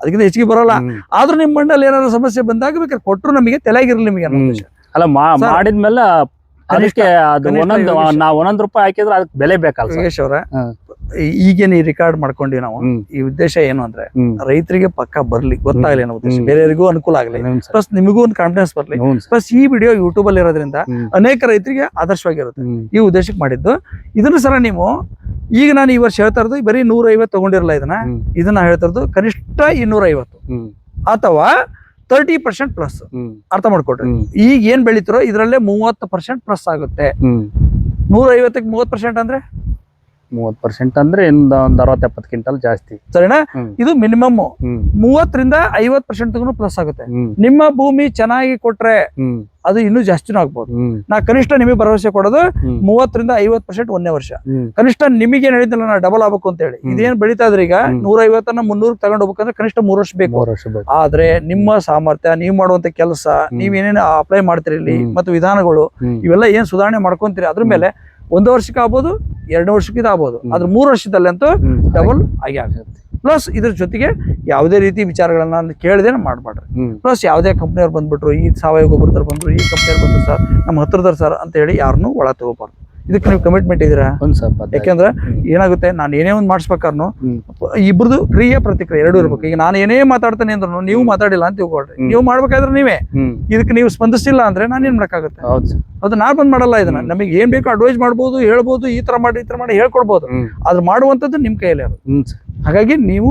S1: ಅದಕ್ಕಿಂತ ಹೆಚ್ಚಿಗೆ ಬರೋಲ್ಲ ಆದ್ರೂ ನಿಮ್ಮ ಮಣ್ಣಲ್ಲಿ ಏನಾದ್ರು ಸಮಸ್ಯೆ ಬಂದಾಗ ಬೇಕಾದ್ರೆ ಕೊಟ್ಟರು ನಮಗೆ ತಲೆಯಾಗಿರಲಿ ನಿಮಗೆ.
S2: ಅಲ್ಲ ಮಾಡಿದ್ಮೇಲೆ ಅದಕ್ಕೆ. ನಾವ್ ಒಂದೊಂದ್ ರೂಪಾಯಿ ಹಾಕಿದ್ರೆ ಅದಕ್ಕೆ ಬೆಲೆ ಬೇಕಲ್ಲ
S1: ಯೋಗೇಶ್ ಅವರ. ಈಗೇನು ಈ ರೆಕಾರ್ಡ್ ಮಾಡ್ಕೊಂಡಿವಿ ನಾವು. ಈ ಉದ್ದೇಶ ಏನು ಅಂದ್ರೆ ರೈತರಿಗೆ ಪಕ್ಕ ಬರ್ಲಿ ಗೊತ್ತಾಗ್ಲಿ ಅನ್ನೋ ಉದ್ದೇಶ. ಬೇರೆಯವರಿಗೂ ಅನುಕೂಲ ಆಗಲಿ. ಪ್ಲಸ್ ನಿಮಗೂ ಒಂದು ಕಾನ್ಫಿಡೆನ್ಸ್ ಬರ್ಲಿ. ಪ್ಲಸ್ ಈ ವಿಡಿಯೋ ಯೂಟ್ಯೂಬ್ ಅಲ್ಲಿ ಇರೋದ್ರಿಂದ ಅನೇಕ ರೈತರಿಗೆ ಆದರ್ಶವಾಗಿರುತ್ತೆ. ಈ ಉದ್ದೇಶಕ್ಕೆ ಮಾಡಿದ್ದು. ಇದನ್ನ ಸರ ನೀವು ಈಗ ನಾನು ಈ ವರ್ಷ ಹೇಳ್ತಾ ಇರೋದು ಬರೀ ನೂರ ಐವತ್ತು ತಗೊಂಡಿರಲ್ಲ ಇದನ್ನ? ಇದನ್ನ ಹೇಳ್ತಾ ಇರೋದು ಕನಿಷ್ಠ ಇನ್ನೂರ ಐವತ್ತು. ಅಥವಾ ತರ್ಟಿ ಪರ್ಸೆಂಟ್ ಪ್ಲಸ್ ಅರ್ಥ ಮಾಡ್ಕೊಡ್ರಿ. ಈಗ ಏನ್ ಬೆಳಿತಿರೋ ಇದರಲ್ಲೇ ಮೂವತ್ತು ಪರ್ಸೆಂಟ್ ಪ್ಲಸ್ ಆಗುತ್ತೆ. ನೂರ ಐವತ್ತಕ್ಕೆ ಮೂವತ್ತು ಪರ್ಸೆಂಟ್ ಅಂದ್ರೆ?
S2: ಮೂವತ್ ಪರ್ಸೆಂಟ್ ಅಂದ್ರೆ ಇಂದ ಒಂದ್ ಅರವತ್ ಎಪ್ಪತ್ತು ಕ್ವಿಂಟಲ್ ಜಾಸ್ತಿ
S1: ಸರಿನಾ ಇದು ಮಿನಿಮಮ್. ಮೂವತ್ತರಿಂದ ಐವತ್ತು ಪರ್ಸೆಂಟ್ ಪ್ಲಸ್ ಆಗುತ್ತೆ ನಿಮ್ಮ ಭೂಮಿ ಚೆನ್ನಾಗಿ ಕೊಟ್ರೆ ಅದು ಇನ್ನೂ ಜಾಸ್ತಿ
S2: ಆಗ್ಬಹುದು.
S1: ನಾ ಕನಿಷ್ಠ ನಿಮಗೆ ಭರವಸೆ ಕೊಡೋದು. ಮೂವತ್ತರಿಂದ ಐವತ್ತು ಪರ್ಸೆಂಟ್ ಒಂದೇ ವರ್ಷ ಕನಿಷ್ಠ ನಿಮಗೆ ಏನ್ ಹೇಳಿದ್ನಲ್ಲ ನಾ ಡಬಲ್ ಆಗ್ಬೇಕು ಅಂತ ಹೇಳಿ. ಇದೇನ್ ಬೆಳೀತಾ ಇದ್ರೆ ಈಗ. ನೂರ ಐವತ್ತನ್ನ ಮುನ್ನೂರ್ ತಗೊಂಡ್ ಹೋಗ್ಬೇಕಂದ್ರೆ ಕನಿಷ್ಠ ಮೂರು ವರ್ಷ ಬೇಕು ಆದ್ರೆ ನಿಮ್ಮ ಸಾಮರ್ಥ್ಯ ನೀವು ಮಾಡುವಂತ ಕೆಲಸ
S2: ನೀವೇನೇನು
S1: ನೀವ್ ಏನೇನು ಅಪ್ಲೈ
S2: ಮಾಡ್ತಿರಲಿ.
S1: ಮತ್ತು ವಿಧಾನಗಳು. ಇವೆಲ್ಲ ಏನ್ ಸುಧಾರಣೆ ಮಾಡ್ಕೊಂತೀರಿ ಅದ್ರ ಮೇಲೆ ಒಂದು ವರ್ಷಕ್ಕೆ ಆಗ್ಬೋದು ಎರಡು ವರ್ಷಕ್ಕೆ ಆಗ್ಬೋದು. ಆದ್ರೆ ಮೂರು ವರ್ಷದಲ್ಲಿ
S2: ಅಂತೂ
S1: ಡಬಲ್ ಆಗಿ ಆಗುತ್ತೆ ಪ್ಲಸ್ ಇದ್ರ ಜೊತೆಗೆ ಯಾವುದೇ ರೀತಿ ವಿಚಾರಗಳನ್ನ ಕೇಳದೆ ಮಾಡ್ಬೇಡ್ರಿ. ಪ್ಲಸ್ ಯಾವುದೇ ಕಂಪ್ನಿಯವ್ರು ಬಂದ್ಬಿಟ್ರು ಈ ಸಾವಯವ ಗೊಬ್ಬರದವ್ರು ಬಂದ್ರು ಈ ಕಂಪ್ನಿಯವ್ರು ಬಂದ್ರು ಸರ್ ನಮ್ಮ ಹತ್ರದವ್ರು ಸರ್ ಅಂತ ಹೇಳಿ ಯಾರನ್ನೂ ಒಳ ತಗೋಬಾರ್ದು. ಇದಕ್ಕೆ ನೀವು ಕಮಿಟ್ಮೆಂಟ್
S2: ಇದೀರಾ.
S1: ಯಾಕೆಂದ್ರೆ ಏನಾಗುತ್ತೆ ನಾನು ಏನೇ ಒಂದು ಮಾಡಿಸ್ಬೇಕಾರ್ನು
S2: ಇಬ್ಬರದು
S1: ಇಬ್ರದು ಕ್ರಿಯೆ ಪ್ರತಿಕ್ರಿಯೆ ಎರಡು ಇರ್ಬೇಕು. ಈಗ ನಾನು ಏನೇ ಮಾತಾಡ್ತೇನೆ ಅಂದ್ರೂ ನೀವು ಮಾತಾಡಿಲ್ಲ ಅಂತ ತಿಳ್ಕೊಳ್ರಿ. ನೀವು ಮಾಡ್ಬೇಕಾದ್ರೆ ನೀವೇ. ಇದಕ್ಕೆ ನೀವು ಸ್ಪಂದಿಸಿಲ್ಲ ಅಂದ್ರೆ ನಾನು ಏನ್ ಮಾಡಕ್ಕಾಗುತ್ತೆ. ಅದು ನಾನು ಬಂದ್ ಮಾಡಲ್ಲ ಇದನ್ನ. ನಮಗೆ ಏನ್ ಬೇಕು ಅಡ್ವೈಸ್ ಮಾಡ್ಬೋದು ಹೇಳ್ಬೋದು ಈ ತರ ಮಾಡಿ ಈ ತರ ಮಾಡಿ ಹೇಳ್ಕೊಡ್ಬೋದು. ಅದ್ರ ಮಾಡುವಂತದ್ದು ನಿಮ್ ಕೈಯಲ್ಲಿ ಹಾಗಾಗಿ ನೀವು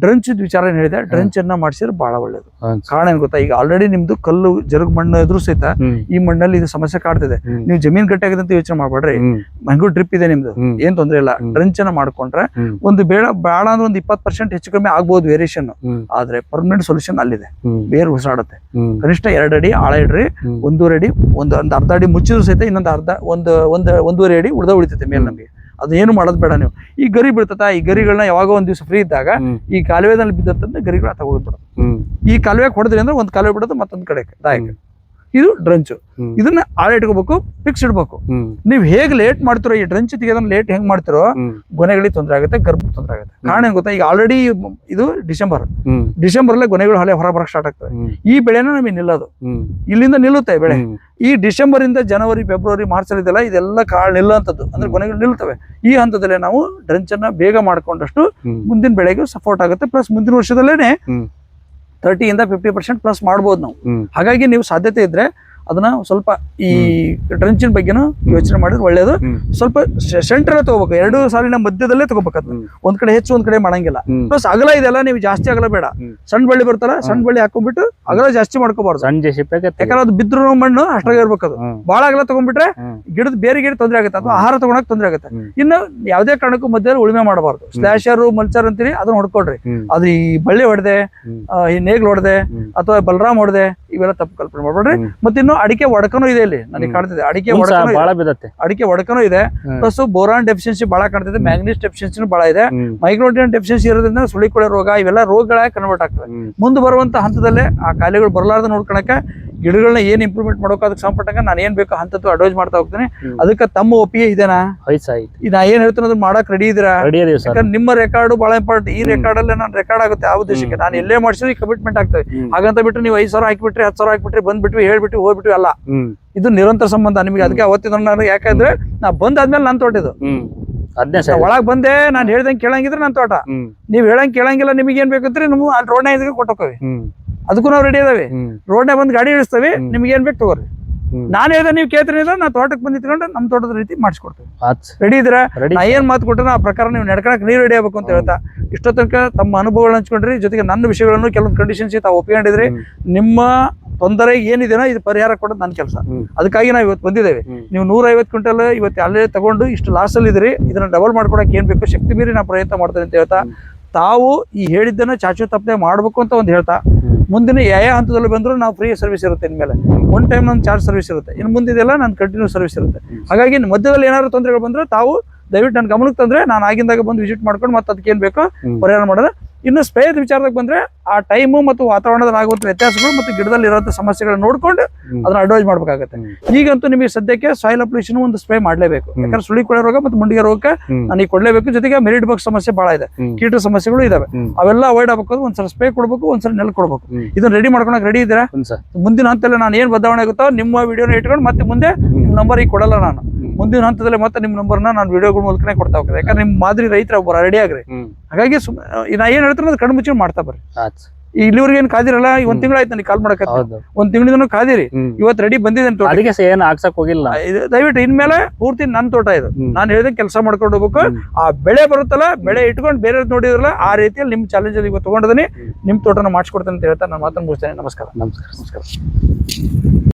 S1: ಡ್ರಂಚ್ ವಿಚಾರ ಹೇಳಿದೆ? ಡ್ರಂಚ್ ಅನ್ನ ಮಾಡಿಸಿದ್ರೆ ಬಹಳ ಒಳ್ಳೇದು. ಕಾರಣ ಏನ್ ಗೊತ್ತಾ? ಈಗ ಆಲ್ರೆಡಿ ನಿಮ್ದು ಕಲ್ಲು ಜರುಗ್ ಮಣ್ಣು ಎದುರು ಸಹಿತ ಈ ಮಣ್ಣಲ್ಲಿ ಇದು ಸಮಸ್ಯೆ ಕಾಡ್ತಿದೆ. ನೀವು ಜಮೀನ್ ಗಟ್ಟಿ ಅಂತ ಯೋಚನೆ ಮಾಡ್ಬೇಡ್ರಿ.
S2: ಹ್ಮ್.
S1: ಡ್ರಿಪ್ ಇದೆ ನಿಮ್ದು. ಏನ್ ತೊಂದ್ರೆ ಇಲ್ಲ. ಡ್ರಂಚ್ ಅನ್ನ ಮಾಡ್ಕೊಂಡ್ರೆ. ಒಂದು ಬೇಡ ಬೇಡ ಅಂದ್ರೆ ಒಂದು ಇಪ್ಪತ್ತು ಪರ್ಸೆಂಟ್ ಹೆಚ್ಚು ಕಮ್ಮಿ ಆಗ್ಬಹುದು ವೇರಿಯೇಷನ್ ಆದ್ರೆ ಪರ್ಮನೆಂಟ್ ಸೊಲ್ಯೂಷನ್ ಅಲ್ಲಿದೆ. ಬೇರ್ ಉಸಿರಾಡುತ್ತೆ. ಕನಿಷ್ಠ ಎರಡು ಅಡಿ ಆಳ ಇಡ್ರಿ. ಒಂದೂವರೆ ಅಡಿ ಒಂದು ಒಂದು ಅರ್ಧ ಅಡಿ ಮುಚ್ಚಿದ್ರು ಸಹಿತ ಇನ್ನೊಂದು ಅರ್ಧ ಒಂದು ಒಂದು ಒಂದೂವರೆ ಅಡಿ ಉಳ್ದ ಉಳಿತೈತೆ ಮೇಲೆ. ನಮಗೆ. ಅದು ಏನು ಮಾಡೋದು ಬೇಡ ನೀವು ಈ ಗರಿ ಬಿಡ್ತದ ಈ ಗರಿಗಳನ್ನ ಯಾವಾಗ ಒಂದ್ ದಿವಸ ಫ್ರೀ ಇದ್ದಾಗ. ಈ ಕಾಲುವೆದಲ್ಲಿ ಬಿದ್ದಂತಂದ್ರೆ ಗರಿಗಳ ತಗೋದ್ಬಿಡೋದು
S2: ಹ್ಮ್.
S1: ಈ ಕಾಲುವೆ ಹೊಡೆದ್ರಿ ಅಂದ್ರೆ ಒಂದು ಕಾಲುವೆ ಬಿಡೋದು ಮತ್ತೊಂದು ಕಡೆ ದಾಯಕ. ಇದು ಡ್ರಂಚ್ ಇದನ್ನ ಆಳ ಇಟ್ಕೋಬೇಕು ಫಿಕ್ಸ್ ಇಡ್ಬೇಕು. ನೀವ್ ಹೇಗೆ ಲೇಟ್ ಮಾಡ್ತಿರೋ ಈ ಡ್ರಂಚ್ ತೆಗೆಯೋದನ್ನ ಲೇಟ್ ಹೆಂಗ್ ಮಾಡ್ತಿರೋ ಗೊನೆಗಳಿಗೆ ತೊಂದರೆ ಆಗುತ್ತೆ ಗರ್ಭಕ್ಕೆ ತೊಂದರೆ ಆಗುತ್ತೆ. ಕಾರಣ ಏನ್ ಗೊತ್ತಾ? ಈಗ ಆಲ್ರೆಡಿ ಇದು ಡಿಸೆಂಬರ್. ಡಿಸೆಂಬರ್ ಅಲ್ಲೇ ಗೊನೆಗಳು ಹಳೆ ಹೊರ ಬರಕ್ ಸ್ಟಾರ್ಟ್
S2: ಆಗ್ತದೆ
S1: ಈ ಬೆಳೆನ ನಮಗೆ ನಿಲ್ಲೋದು. ಇಲ್ಲಿಂದ ನಿಲ್ಲುತ್ತೆ ಬೆಳೆ. ಈ ಡಿಸೆಂಬರ್ ಇಂದ ಜನವರಿ ಫೆಬ್ರವರಿ ಮಾರ್ಚ್ ಅಲ್ಲಿ ಇದೆಲ್ಲ ಇದೆಲ್ಲ ಕಾಳು ನಿಲ್ಲುವಂಥದ್ದು. ಅಂದ್ರೆ ಗೊನೆಗಳು ನಿಲ್ತವೆ ಈ ಹಂತದಲ್ಲೇ ನಾವು ಡ್ರಂಚ್ ಅನ್ನ ಬೇಗ ಮಾಡ್ಕೊಂಡಷ್ಟು ಮುಂದಿನ ಬೆಳೆಗೆ ಸಪೋರ್ಟ್ ಆಗುತ್ತೆ. ಪ್ಲಸ್ ಮುಂದಿನ ವರ್ಷದಲ್ಲೇನೆ. ತರ್ಟಿಯಿಂದ ಫಿಫ್ಟಿ ಪರ್ಸೆಂಟ್ ಪ್ಲಸ್ ಮಾಡ್ಬೋದು ನಾವು. ಹಾಗಾಗಿ ನೀವು ಸಾಧ್ಯತೆ ಇದ್ರೆ ಅದನ್ನ ಸ್ವಲ್ಪ ಈ ಟ್ರೆಂಚಿನ ಬಗ್ಗೆನೂ ಯೋಚನೆ ಮಾಡಿದ್ರೆ ಒಳ್ಳೇದು. ಸ್ವಲ್ಪ ಸೆಂಟರ್ ತಗೋಬೇಕು. ಎರಡು ಸಾಲಿನ ಮಧ್ಯದಲ್ಲೇ ತಗೋಬೇಕು ಒಂದ್ ಕಡೆ ಹೆಚ್ಚು ಒಂದ್ ಕಡೆ ಮಾಡಂಗಿಲ್ಲ ಪ್ಲಸ್ ಅಗಲ ಇದೆಲ್ಲ ನೀವು ಜಾಸ್ತಿ ಅಗಲ ಬೇಡ. ಸಣ್ಣ ಬಳ್ಳಿ ಬರ್ತಾರ ಸಣ್ಣ ಬಳ್ಳಿ ಹಾಕೊಂಡ್ಬಿಟ್ಟು ಅಗಲ ಜಾಸ್ತಿ ಮಾಡ್ಕೋಬಾರ್ದು. ಯಾಕಂದ್ರೆ ಅದು ಬಿದ್ರು ಮಣ್ಣು ಅಷ್ಟಾಗ ಇರ್ಬೇಕು ಅದು
S2: ಹ್ಮ್.
S1: ಬಹಳ ಅಗಲ ತಗೊಂಡ್ಬಿಟ್ರೆ ಗಿಡದ ಬೇರೆ ಗಿಡ ತೊಂದರೆ ಆಗುತ್ತೆ. ಅಥವಾ ಆಹಾರ ತಗೊಳಕ್ ತೊಂದರೆ ಆಗುತ್ತೆ. ಇನ್ನು ಯಾವ್ದೇ ಕಾರಣಕ್ಕೂ ಮಧ್ಯದಲ್ಲಿ ಉಳುಮೆ ಮಾಡಬಾರ್ದು. ಸ್ಲಾಶರ್ ಮಲ್ಚರ್ ಅಂತೀರಿ ಅದನ್ನ ಹೊಡ್ಕೊಡ್ರಿ ಅದು ಈ ಬಳ್ಳಿ ಹೊಡೆದೆ. ಈ ನೇಗ್ಲು ಹೊಡೆದೆ ಅಥವಾ ಬಲರಾಮ್ ಹೊಡೆದೆ ಇವೆಲ್ಲ ತಪ್ಪು ಕಲ್ಪನೆ ಮಾಡ್ಬೇಡ್ರಿ.
S2: ಹ್ಮ್.
S1: ಅಡಿಕೆ ಒಡಕನೂ ಇದೆ ಇಲ್ಲಿ. ನನಗೆ. ಕಾಣ್ತಿದೆ. ಅಡಿಕೆ ಒಡಕನು.
S2: ಬಾಳ ಬಿದ್ದತ್ತೆ.
S1: ಅಡಿಕೆ ಒಡಕನೂ ಇದೆ. ಪ್ಲಸ್ ಬೋರಾನ್ ಡೆಫಿಷಿಯನ್ಸಿ ಬಹಳ ಕಾಣ್ತಿದೆ. ಮ್ಯಾಂಗ್ನೀಸ್ ಡೆಫಿಷಿಯನ್ಸಿ ಬಹಳ ಇದೆ. ಮೈಕ್ರೋಟಿಯನ್ ಡೆಫಿಷಿಯನ್ಸಿ ಇರೋದ್ರಿಂದ ಸುಳಿಕೊಳೆ ರೋಗ ಇವೆಲ್ಲ ರೋಗಗಳಾಗಿ ಕನ್ವರ್ಟ್ ಆಗ್ತವೆ. ಮುಂದೆ ಬರುವಂತ ಹಂತದಲ್ಲೇ ಆ ಕಾಯಿಲೆಗಳು ಬರಲಾರ್ದ ನೋಡ್ಕೊಳಕ್ಕೆ ಗಿಡಗಳನ್ನ ಏನ್ ಇಂಪ್ರೂವ್ಮೆಂಟ್ ಮಾಡೋಕೆ ಅದಕ್ಕೆ ಸಂಪಟ್ಟಂಗ ನಾನು ಏನ್ ಬೇಕೋ ಹಂತದ್ದು ಅಡ್ವೈಸ್ ಮಾಡ್ತಾ ಹೋಗ್ತೇನೆ. ಅದಕ್ಕೆ ತಮ್ಮ ಒಪ್ಪಿಗೆ ಇದೆನಾ? ಈ ನಾ ಏನ್ ಹೇಳ್ತೀನಿ ಅದನ್ನ ಮಾಡಕ್ ರೆಡಿ
S2: ಸರ್.
S1: ಯಾಕಂದ್ರೆ ನಿಮ್ಮ ರೆಕಾರ್ಡ್ ಬಹಳ ಇಂಪಾರ್ಟೆಂಟ್ ಈ ರೆಕಾರ್ಡ್ ಅಲ್ಲೇ ನಾನು ರೆಕಾರ್ಡ್ ಆಗುತ್ತೆ ಯಾವ ಉದ್ದೇಶಕ್ಕೆ. ನಾನು ಎಲ್ಲೇ ಮಾಡಿಸಿದ್ರೆ ಕಮಿಟ್ಮೆಂಟ್ ಆಗ್ತದೆ. ಹಾಗಂತ ಬಿಟ್ಟು ನೀವು ಐದು ಸಾವಿರ ಹಾಕಿಬಿಟ್ರಿ ಹತ್ತು ಸಾವಿರ ಹಾಕಿಬಿಟ್ರಿ ಬಂದ್ಬಿಟ್ವಿ ಹೇಳ್ಬಿಟ್ಟು ಹೋಗ್ಬಿಟ್ವಿ ಅಲ್ಲ. ಇದು ನಿರಂತರ ಸಂಬಂಧ ನಿಮಗೆ. ಅದಕ್ಕೆ ಅವತ್ತಿನ ನಾನು ಯಾಕಂದ್ರೆ ನಾ ಬಂದಾದ್ಮೇಲೆ ನನ್ನ ತೋಟ ಇದು
S2: ಹ್ಮ್. ಅದ್ನೇ
S1: ನಾ
S2: ಸರ್
S1: ಒಳಗ್ ಬಂದೆ ನಾನು ಹೇಳ್ದಂಗೆ ಕೇಳಂಗಿದ್ರೆ ನನ್ನ ತೋಟ. ನೀವ್ ಹೇಳಂಗ್ ಕೇಳಂಗಿಲ್ಲ ನಿಮಗೆ ಏನ್ ಬೇಕಂದ್ರೆ ನಮ್ಗೆ ಅಲ್ಲಿ ರೋಡ್ನ ಇದಕ್ಕೆ ಕೊಟ್ಟೋಕವಿ ಅದಕ್ಕೂ ನಾವು ರೆಡಿ ಅದಾವೆ
S2: ರೋಡ್ನಾಗ
S1: ರೋಡ್ನ ಬಂದು ಗಾಡಿ ಇಳಿಸ್ತೇವೆ. ನಿಮ್ಗೆ ಏನ್ ಬೇಕು ತಗೋರಿ. ನಾನು ಹೇಳ್ದೆ ನೀವು ಕೇಳ್ತೀನಿ ನಾ ತೋಟಕ್ಕೆ ಬಂದು ಇಟ್ಕೊಂಡು ನಮ್ಮ ತೋಟದ ರೀತಿ ಮಾಡಿಸ್ಕೊಡ್ತೇವೆ. ರೆಡಿ
S2: ಇದ್ರ
S1: ನಾ ಏನ್ ಮಾತು ಕೊಟ್ಟರೆ ಆ ಪ್ರಕಾರ ನೀವು ನಡ್ಕೊಳಕ್ ನೀವು ರೆಡಿ ಆಗ್ಬೇಕು ಅಂತ ಹೇಳ್ತಾ ಇಷ್ಟೋ ತನಕ ತಮ್ಮ ಅನುಭವಗಳನ್ನ ಹಂಚ್ಕೊಂಡ್ರಿ ಜೊತೆಗೆ ನನ್ನ ವಿಷಯಗಳನ್ನು ಕೆಲವೊಂದು ಕಂಡೀಷನ್ಸ್ ತಾವು ಒಪ್ಕೊಂಡಿದ್ರಿ. ನಿಮ್ಮ ತೊಂದರೆ ಏನಿದೆನೋ ಇದು ಪರಿಹಾರ ಕೊಡೋದು ನನ್ನ ಕೆಲಸ. ಅದಕ್ಕಾಗಿ ನಾವು ಇವತ್ತು ಬಂದಿದ್ದೇವೆ. ನೀವು ನೂರ ಐವತ್ತು ಕ್ವಿಂಟಲ್ ಇವತ್ತು ಅಲ್ಲೇ ತಗೊಂಡು ಇಷ್ಟು ಲಾಸ್ ಅಲ್ಲಿ ಇದ್ರಿ ಇದನ್ನ ಡಬಲ್ ಮಾಡ್ಕೊಡಕ್ಕೆ ಏನ್ ಬೇಕು ಶಕ್ತಿ ಮೀರಿ ನಾವು ಪ್ರಯತ್ನ ಮಾಡ್ತೇನೆ ಅಂತ ಹೇಳ್ತಾ. ತಾವು ಈ ಹೇಳಿದ್ದನ್ನ ಚಾಚು ತಪ್ಪದೆ ಮಾಡ್ಬೇಕು ಅಂತ ಒಂದು ಹೇಳ್ತಾ. ಮುಂದಿನ ಯಾವ ಹಂತದಲ್ಲಿ ಬಂದರೂ ನಾವು ಫ್ರೀ ಸರ್ವಿಸ್ ಇರುತ್ತೆ ಇನ್ಮೇಲೆ. ಒನ್ ಟೈಮ್ ನನ್ನ ಚಾರ್ಜ್ ಸರ್ವಿಸ್ ಇರುತ್ತೆ. ಇನ್ನು ಮುಂದಿದೆಲ್ಲ ನನ್ನ ಕಂಟಿನ್ಯೂ ಸರ್ವಿಸ್ ಇರುತ್ತೆ. ಹಾಗಾಗಿ ಮಧ್ಯದಲ್ಲಿ ಏನಾದ್ರು ತೊಂದರೆಗಳು ಬಂದ್ರೆ ತಾವು ದಯವಿಟ್ಟು ನನ್ನ ಗಮನಕ್ಕೆ ತಂದ್ರೆ ನಾನು ಆಗಿಂದಾಗ ಬಂದು ವಿಸಿಟ್ ಮಾಡ್ಕೊಂಡು ಮತ್ತೆ ಅದಕ್ಕೆ ಏನ್ ಬೇಕೋ ಪರಿಹಾರ ಮಾಡೋದು ಇನ್ನು ಸ್ಪ್ರೇದ ವಿಚಾರದಾಗ ಬಂದ್ರೆ ಆ ಟೈಮು ಮತ್ತು ವಾತಾವರಣದಲ್ಲಿ ಆಗುವಂತ ವ್ಯತ್ಯಾಸಗಳು ಮತ್ತು ಗಿಡದಲ್ಲಿ ಇರುವಂತಹ ಸಮಸ್ಯೆಗಳನ್ನ ನೋಡ್ಕೊಂಡು. ಅದನ್ನ ಅಡ್ವೈಸ್ ಮಾಡ್ಬೇಕಾಗತ್ತೆ. ಈಗಂತೂ ನಿಮಗೆ ಸದ್ಯಕ್ಕೆ ಸಾಯಿಲ್ ಅಪ್ಲಿಕೇಶನ್ ಒಂದು ಸ್ಪ್ರೇ ಮಾಡಲೇಬೇಕು. ಯಾಕಂದ್ರೆ ಸುಳಿ ಕೊಳೆ ರೋಗ ಮತ್ತು ಮುಂಡಿಗೆ ರೋಗಕ್ಕೆ. ನನಗೆ ಕೊಡಲೇಬೇಕು. ಜೊತೆಗೆ ಮೆರಿಟ್ ಬಾಕ್ಸ್ ಸಮಸ್ಯೆ ಬಹಳ ಇದೆ. ಕೀಟ ಸಮಸ್ಯೆಗಳು ಇದಾವೆ. ಅವೆಲ್ಲ ಅವಾಯ್ಡ್ ಆಗಬೇಕು ಒಂದ್ಸಲ ಸ್ಪ್ರೇ ಕೊಡಬೇಕು ಒಂದ್ಸಲ ನೆಲ ಕೊಡ್ಬೇಕು. ಇದನ್ನ ರೆಡಿ ಮಾಡ್ಕೊಳಕ್ ರೆಡಿ ಇದ್ದೀರಾ? ಮುಂದಿನ ಹಂತದಲ್ಲಿ ನಾನು ಏನ್ ಬದಲಾವಣೆ ಆಗುತ್ತೋ ನಿಮ್ಮ ವಿಡಿಯೋನ ಇಟ್ಕೊಂಡು ಮತ್ತೆ ಮುಂದೆ ನಂಬರ್ ಈಗ ಕೊಡಲ್ಲ ನಾನು. ಮುಂದಿನ ಹಂತದಲ್ಲಿ ಮತ್ತೆ ನಿಮ್ಮ ನಂಬರ್ನ ನಾನು ವಿಡಿಯೋಗಳ ಮೂಲಕನೇ ಕೊಡ್ತಾ ಹೋಗ್ತದೆ ಯಾಕಂದ್ರೆ ನಿಮ್ಮ ಮಾದರಿ ರೈತರ ಒಬ್ಬರು ರೆಡಿ ಆಗ್ರಿ. ಹಾಗಾಗಿ ಸುಮ್ ನಾ ಏನ್ ಹೇಳ್ತಾರೆ ಅದು ಕಣ್ಣು ಮುಚ್ಚಿ ಮಾಡ್ತಾ ಬರ್ರಿ. ಇಲ್ಲಿವರೆಗೆ ಏನ್ ಕಾದಿರಲ್ಲ? ಈ ಒಂದ್ ತಿಂಗಳಾಯ್ತು ನನಗೆ ಕಾಲ್ ಮಾಡಕ ಒಂದ್ ತಿಂಗಳಿಂದ ಕಾದಿರಿ. ಇವತ್ತು ರೆಡಿ ಬಂದಿದೆ ತೋಟ.
S2: ಅದಕ್ಕೆ ಏನು ಹಾಕ್ಸಕ್ ಹೋಗಿಲ್ಲ.
S1: ದಯವಿಟ್ಟು ಇನ್ಮೇಲೆ ಪೂರ್ತಿ ನನ್ನ ತೋಟ ಇದು. ನಾನು ಹೇಳಿದ ಕೆಲಸ ಮಾಡ್ಕೊಂಡು ಹೋಗ್ಬೇಕು. ಆ ಬೆಳೆ ಬರುತ್ತಲ್ಲ ಬೆಳೆ ಇಟ್ಕೊಂಡು ಬೇರೆ ನೋಡಿದ್ರಲ್ಲ ಆ ರೀತಿಯಲ್ಲಿ ನಿಮ್ ಚಾಲೆಂಜ್ ಇವತ್ತು ತಗೊಂಡಿದ್ದೀನಿ. ನಿಮ್ ತೋಟನ ಮಾಡಿಸ್ಕೊಡ್ತೇನೆ ಅಂತ ಹೇಳ್ತಾ ನಾನು ಮಾತನ್ನು ಮುಗಿಸ್ತೇನೆ. ನಮಸ್ಕಾರ.
S2: ನಮಸ್ಕಾರ.
S1: ನಮಸ್ಕಾರ.